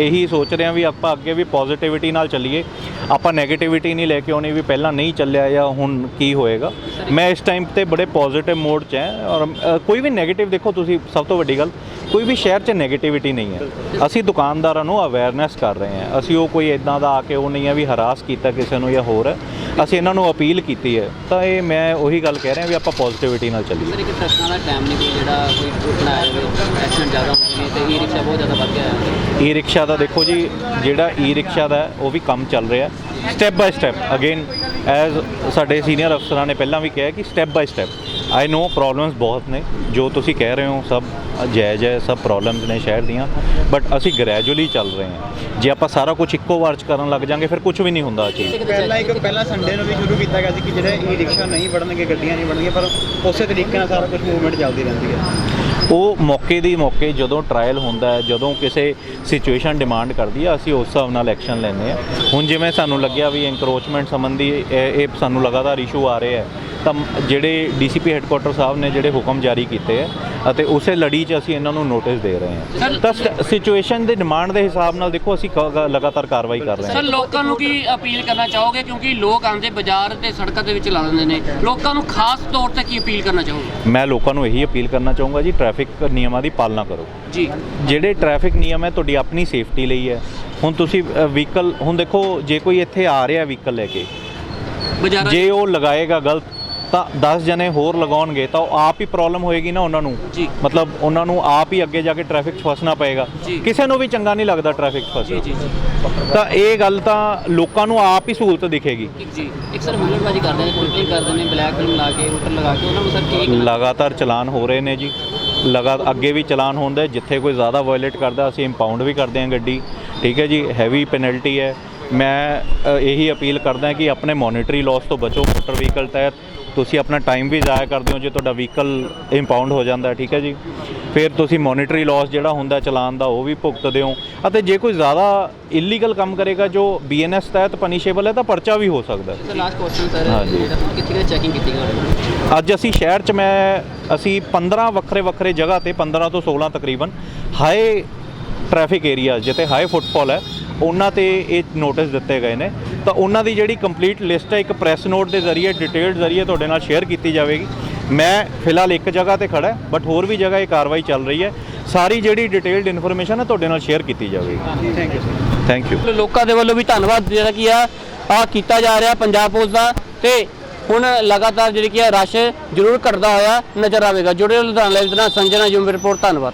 ਇਹੀ ਸੋਚ ਰਿਹਾ ਵੀ ਆਪਾਂ ਅੱਗੇ ਵੀ ਪੋਜ਼ਿਟਿਵਿਟੀ ਨਾਲ ਚੱਲੀਏ। ਆਪਾਂ 네ਗੇਟਿਵਿਟੀ ਨਹੀਂ ਲੈ ਕੇ ਆਉਣੀ ਵੀ ਪਹਿਲਾਂ ਨਹੀਂ ਚੱਲਿਆ ਜਾਂ ਹੁਣ ਕੀ ਹੋਏਗਾ। ਮੈਂ ਇਸ ਟਾਈਮ ਤੇ ਬੜੇ ਪੋਜ਼ਿਟਿਵ ਮੋਡ 'ਚ ਹਾਂ ਔਰ ਕੋਈ ਵੀ 네ਗੇਟਿਵ ਦੇਖੋ ਤੁਸੀਂ, ਸਭ ਤੋਂ ਵੱਡੀ ਗੱਲ, ਕੋਈ ਵੀ ਸ਼ਹਿਰ 'ਚ 네ਗੇਟਿਵਿਟੀ ਨਹੀਂ ਹੈ। ਅਸੀਂ ਦੁਕਾਨਦਾਰਾਂ ਨੂੰ ਅਵੇਅਰਨੈਸ ਕਰ ਰਹੇ ਹਾਂ। ਅਸੀਂ ਉਹ ਕੋਈ ਇਦਾਂ ਦਾ ਆ ਕੇ ਉਹ ਨਹੀਂ ਹੈ ਵੀ ਹਰਾਸ ਕੀਤਾ ਕਿਸੇ ਨੂੰ ਜਾਂ ਹੋਰ। ਅਸੀਂ ਇਹਨਾਂ ਨੂੰ ਅਪੀਲ ਕੀਤੀ ਹੈ। ਤਾਂ ਇਹ ਮੈਂ ਉਹੀ ਗੱਲ ਕਹਿ ਰਿਹਾ ਵੀ ਆਪਾਂ ਪੋਜ਼ਿਟਿਵਿਟੀ ਨਾਲ ਚੱਲੀਏ। ਸਰ, ਇੱਕ ਟਰੱਕਾਂ ਟਾਈਮ ਨਹੀਂ ਕੋਈ ਜਿਹੜਾ ਕੋਈ ਟੁੱਟਣਾ ਹੈ ਐਕਸੀਡੈਂਟ ਜ਼ਿਆਦਾ ਹੁੰਦੇ ਨੇ ਤੇ ਈ ਰਿਕਸ਼ਾ ਬਹੁਤ ਜ਼ਿਆਦਾ ਵੱਧ ਗਿਆ ਹੈ। ਈ ਰਿਕਸ਼ਾ ਦਾ ਦੇਖੋ ਜੀ ਜਿਹੜਾ ਈ ਰਿਕਸ਼ਾ ਦਾ ਹੈ, ਉਹ ਵੀ ਕੰਮ ਚੱਲ ਰਿਹਾ। Step by step again as ਸਾਡੇ ਸੀਨੀਅਰ ਅਫਸਰਾਂ ਨੇ ਪਹਿਲਾਂ ਵੀ ਕਿਹਾ ਕਿ step by step I know problems ਬਹੁਤ ਨੇ ਜੋ ਤੁਸੀਂ ਕਹਿ ਰਹੇ ਹੋ ਸਭ ਜਾਇਜ਼ ਹੈ ਸਭ ਪ੍ਰੋਬਲਮਸ ਨੇ ਸ਼ਹਿਰ ਦੀਆਂ ਬਟ ਅਸੀਂ ਗ੍ਰੈਜੂਅਲੀ ਚੱਲ ਰਹੇ ਹਾਂ। ਜੇ ਆਪਾਂ ਸਾਰਾ ਕੁਝ ਇੱਕੋ ਵਾਰ ਚ ਕਰਨ ਲੱਗ ਜਾਾਂਗੇ ਫਿਰ ਕੁਝ ਵੀ ਨਹੀਂ ਹੁੰਦਾ ਚੀਜ਼ ਪਹਿਲਾਂ ਇੱਕ ਪਹਿਲਾਂ ਸੰਡੇ ਨੂੰ ਵੀ ਸ਼ੁਰੂ ਕੀਤਾ ਗਿਆ ਸੀ ਕਿ ਜਿਹੜੇ ਈ ਰਿਕਸ਼ਾ ਨਹੀਂ ਵੜਨਗੇ ਗੱਡੀਆਂ ਨਹੀਂ ਵੜਨਗੀਆਂ ਪਰ ਉਸੇ ਤਰੀਕੇ ਨਾਲ ਸਾਰਾ ਕੁਝ ਮੂਵਮੈਂਟ ਚੱਲਦੀ ਰਹਿੰਦੀ ਹੈ। ਉਹ ਮੌਕੇ ਦੀ ਮੌਕੇ ਜਦੋਂ ਟ੍ਰਾਇਲ ਹੁੰਦਾ ਹੈ, ਜਦੋਂ ਕਿਸੇ ਸਿਚੁਏਸ਼ਨ ਡਿਮਾਂਡ ਕਰਦੀ ਹੈ, ਅਸੀਂ ਉਸ ਹਿਸਾਬ ਨਾਲ ਐਕਸ਼ਨ ਲੈਂਦੇ ਹਾਂ। ਹੁਣ ਜਿਵੇਂ ਸਾਨੂੰ ਲੱਗਿਆ ਵੀ ਐਨਕਰੋਚਮੈਂਟ ਸੰਬੰਧੀ ਇਹ ਸਾਨੂੰ ਲਗਾਤਾਰ ਇਸ਼ੂ ਆ ਰਹੇ ਹੈ, ਤਾਂ ਜਿਹੜੇ ਡੀਸੀਪੀ ਹੈੱਡਕੁਆਟਰ ਸਾਹਿਬ ਨੇ ਜਿਹੜੇ ਹੁਕਮ ਜਾਰੀ ਕੀਤੇ ਹੈ ਅਤੇ ਉਸੇ ਲੜੀ 'ਚ ਅਸੀਂ ਇਹਨਾਂ ਨੂੰ ਨੋਟਿਸ ਦੇ ਰਹੇ ਹਾਂ। ਤਾਂ ਸਿਚੁਏਸ਼ਨ ਦੇ ਡਿਮਾਂਡ ਦੇ ਹਿਸਾਬ ਨਾਲ ਦੇਖੋ ਅਸੀਂ ਲਗਾਤਾਰ ਕਾਰਵਾਈ ਕਰ ਰਹੇ ਹਾਂ। ਸਰ ਲੋਕਾਂ ਨੂੰ ਕੀ ਅਪੀਲ ਕਰਨਾ ਚਾਹੋਗੇ? ਕਿਉਂਕਿ ਲੋਕ ਆਂਦੇ ਬਾਜ਼ਾਰ ਤੇ ਸੜਕਾਂ ਦੇ ਵਿੱਚ ਲਾ ਦਿੰਦੇ ਨੇ। ਲੋਕਾਂ ਨੂੰ ਖਾਸ ਤੌਰ ਤੇ ਕੀ ਅਪੀਲ ਕਰਨਾ ਚਾਹੋਗੇ? ਮੈਂ ਲੋਕਾਂ ਨੂੰ ਇਹੀ ਅਪੀਲ ਕਰਨਾ ਚਾਹੂੰਗਾ ਜੀ ਟ੍ਰੈਫਿਕ ਨਿਯਮਾਂ ਦੀ ਪਾਲਣਾ ਕਰੋ। ਜੀ। ਜਿਹੜੇ ਟ੍ਰੈਫਿਕ ਨਿਯਮ ਹੈ ਤੁਹਾਡੀ ਆਪਣੀ ਸੇਫਟੀ ਲਈ ਹੈ। ਹੁਣ ਤੁਸੀਂ ਵਹੀਕਲ ਹੁਣ ਦੇਖੋ ਜੇ ਕੋਈ ਇੱਥੇ ਆ ਰਿਹਾ ਵਹੀਕਲ ਲੈ ਕੇ ਜੇ ਉਹ ਲਗਾਏਗਾ ਗਲਤ ਤਾਂ 10 ਜਣੇ ਹੋਰ ਲਗਾਉਣਗੇ ਤਾਂ ਉਹ ਆਪ ਹੀ ਪ੍ਰੋਬਲਮ ਹੋਏਗੀ ਨਾ ਉਹਨਾਂ ਨੂੰ ਜੀ। ਮਤਲਬ ਉਹਨਾਂ ਨੂੰ ਆਪ ਹੀ ਅੱਗੇ ਜਾ ਕੇ ਟ੍ਰੈਫਿਕ 'ਚ ਫਸਣਾ ਪਏਗਾ। ਕਿਸੇ ਨੂੰ ਵੀ ਚੰਗਾ ਨਹੀਂ ਲੱਗਦਾ ਟ੍ਰੈਫਿਕ 'ਚ ਫਸਣਾ ਜੀ ਜੀ ਤਾਂ ਇਹ ਗੱਲ ਤਾਂ ਲੋਕਾਂ ਨੂੰ ਆਪ ਹੀ ਸਹੂਲਤ ਦਿਖੇਗੀ ਇੱਕ ਜੀ ਇੱਕ ਸਰ ਹੁਲੜਬਾਜੀ ਕਰਦੇ ਨੇ ਕੁਲਪਿੰਗ ਕਰਦੇ ਨੇ ਬਲੈਕ ਫਿਲਮ ਲਾ ਕੇ ਹੂਟਰ ਲਗਾ ਕੇ ਉਹਨਾਂ ਨੂੰ ਸਰ ਕੀ ਕਹਿਣਾ? ਲਗਾਤਾਰ ਚਲਾਨ ਹੋ ਰਹੇ ਨੇ ਜੀ ਲਗਾ ਅੱਗੇ ਵੀ ਚਲਾਨ ਹੁੰਦਾ। ਜਿੱਥੇ ਕੋਈ ਜ਼ਿਆਦਾ ਵਾਇਲੇਟ ਕਰਦਾ ਅਸੀਂ ਇੰਪਾਊਂਡ ਵੀ ਕਰਦੇ ਹਾਂ ਗੱਡੀ ਠੀਕ ਹੈ ਜੀ ਹੈਵੀ ਪੈਨਲਟੀ ਹੈ ਮੈਂ ਇਹੀ ਅਪੀਲ ਕਰਦਾ ਕਿ ਆਪਣੇ ਮੋਨਿਟਰੀ ਲਾਸ ਤੋਂ ਬਚੋ ਮੋਟਰ ਵਹੀਕਲ ਤਹਿਤ ਤੁਸੀਂ ਆਪਣਾ ਟਾਈਮ ਵੀ ਜ਼ਾਇਆ ਕਰਦੇ ਹੋ ਜੇ ਤੁਹਾਡਾ ਵਹੀਕਲ ਇੰਪਾਊਂਡ ਹੋ ਜਾਂਦਾ ਠੀਕ ਹੈ ਜੀ? ਫਿਰ ਤੁਸੀਂ ਮੋਨਿਟਰੀ ਲਾਸ ਜਿਹੜਾ ਹੁੰਦਾ ਚਲਾਨ ਦਾ ਉਹ ਵੀ ਭੁਗਤਦੇ ਹੋ। ਅਤੇ ਜੇ ਕੋਈ ਜ਼ਿਆਦਾ ਇਲੀਗਲ ਕੰਮ ਕਰੇਗਾ ਜੋ ਬੀਐਨਐਸ ਤਹਿਤ ਪਨਿਸ਼ੇਬਲ ਹੈ ਤਾਂ ਪਰਚਾ ਵੀ ਹੋ ਸਕਦਾ ਹੈ। ਸਰ ਲਾਸਟ ਕੁਐਸਚਨ ਸਰ ਹਾਂਜੀ। ਕਿੱਥੇ ਕਿੱਥੇ ਚੈਕਿੰਗ ਕੀਤੀ ਗਈ? ਅੱਜ ਅਸੀਂ ਸ਼ਹਿਰ 'ਚ ਮੈਂ ਅਸੀਂ 15 ਵੱਖਰੇ ਵੱਖਰੇ ਜਗ੍ਹਾ ਤੇ 15 ਤੋਂ 16 ਤਕਰੀਬਨ ਹਾਈ ਟ੍ਰੈਫਿਕ ਏਰੀਆ ਜਿੱਥੇ ਹਾਈ ਫੁੱਟਫਾਲ ਹੈ ਉਹਨਾਂ ਤੇ ਇਹ ਨੋਟਿਸ ਦਿੱਤੇ ਗਏ ਨੇ। ਤਾਂ ਉਹਨਾਂ ਦੀ ਜਿਹੜੀ ਕੰਪਲੀਟ ਲਿਸਟ ਹੈ ਇੱਕ ਪ੍ਰੈਸ ਨੋਟ ਦੇ ਜ਼ਰੀਏ ਡਿਟੇਲਡ ਜ਼ਰੀਏ ਤੁਹਾਡੇ ਨਾਲ ਸ਼ੇਅਰ ਕੀਤੀ ਜਾਵੇਗੀ। ਮੈਂ ਫਿਲਹਾਲ ਇੱਕ ਜਗ੍ਹਾ ਤੇ ਖੜਾ ਬਟ ਹੋਰ ਵੀ ਜਗ੍ਹਾ ਇਹ ਕਾਰਵਾਈ ਚੱਲ ਰਹੀ ਹੈ। ਸਾਰੀ ਜਿਹੜੀ ਡਿਟੇਲਡ ਇਨਫੋਰਮੇਸ਼ਨ ਹੈ ਤੁਹਾਡੇ ਨਾਲ ਸ਼ੇਅਰ ਕੀਤੀ ਜਾਵੇਗੀ। Thank you sir thank you ਲੋਕਾਂ ਦੇ ਵੱਲੋਂ ਵੀ ਧੰਨਵਾਦ ਜਿਹੜਾ ਕੀ ਆ ਆ ਕੀਤਾ ਜਾ ਰਿਹਾ ਪੰਜਾਬ ਪੁਲਿਸ ਦਾ। ਤੇ ਹੁਣ ਲਗਾਤਾਰ ਜਿਹੜੀ ਕੀ ਆ ਰਸ਼ ਜ਼ਰੂਰ ਘਟਦਾ ਹੋਇਆ ਨਜ਼ਰ ਆਵੇਗਾ। ਜੁੜੇ ਲੁਧਿਆਣਾ ਲਾਈਵ ਦੇ ਨਾਲ ਸੰਜਨਾ ਜੁੰਮ ਰਿਪੋਰਟ ਧੰਨਵਾਦ।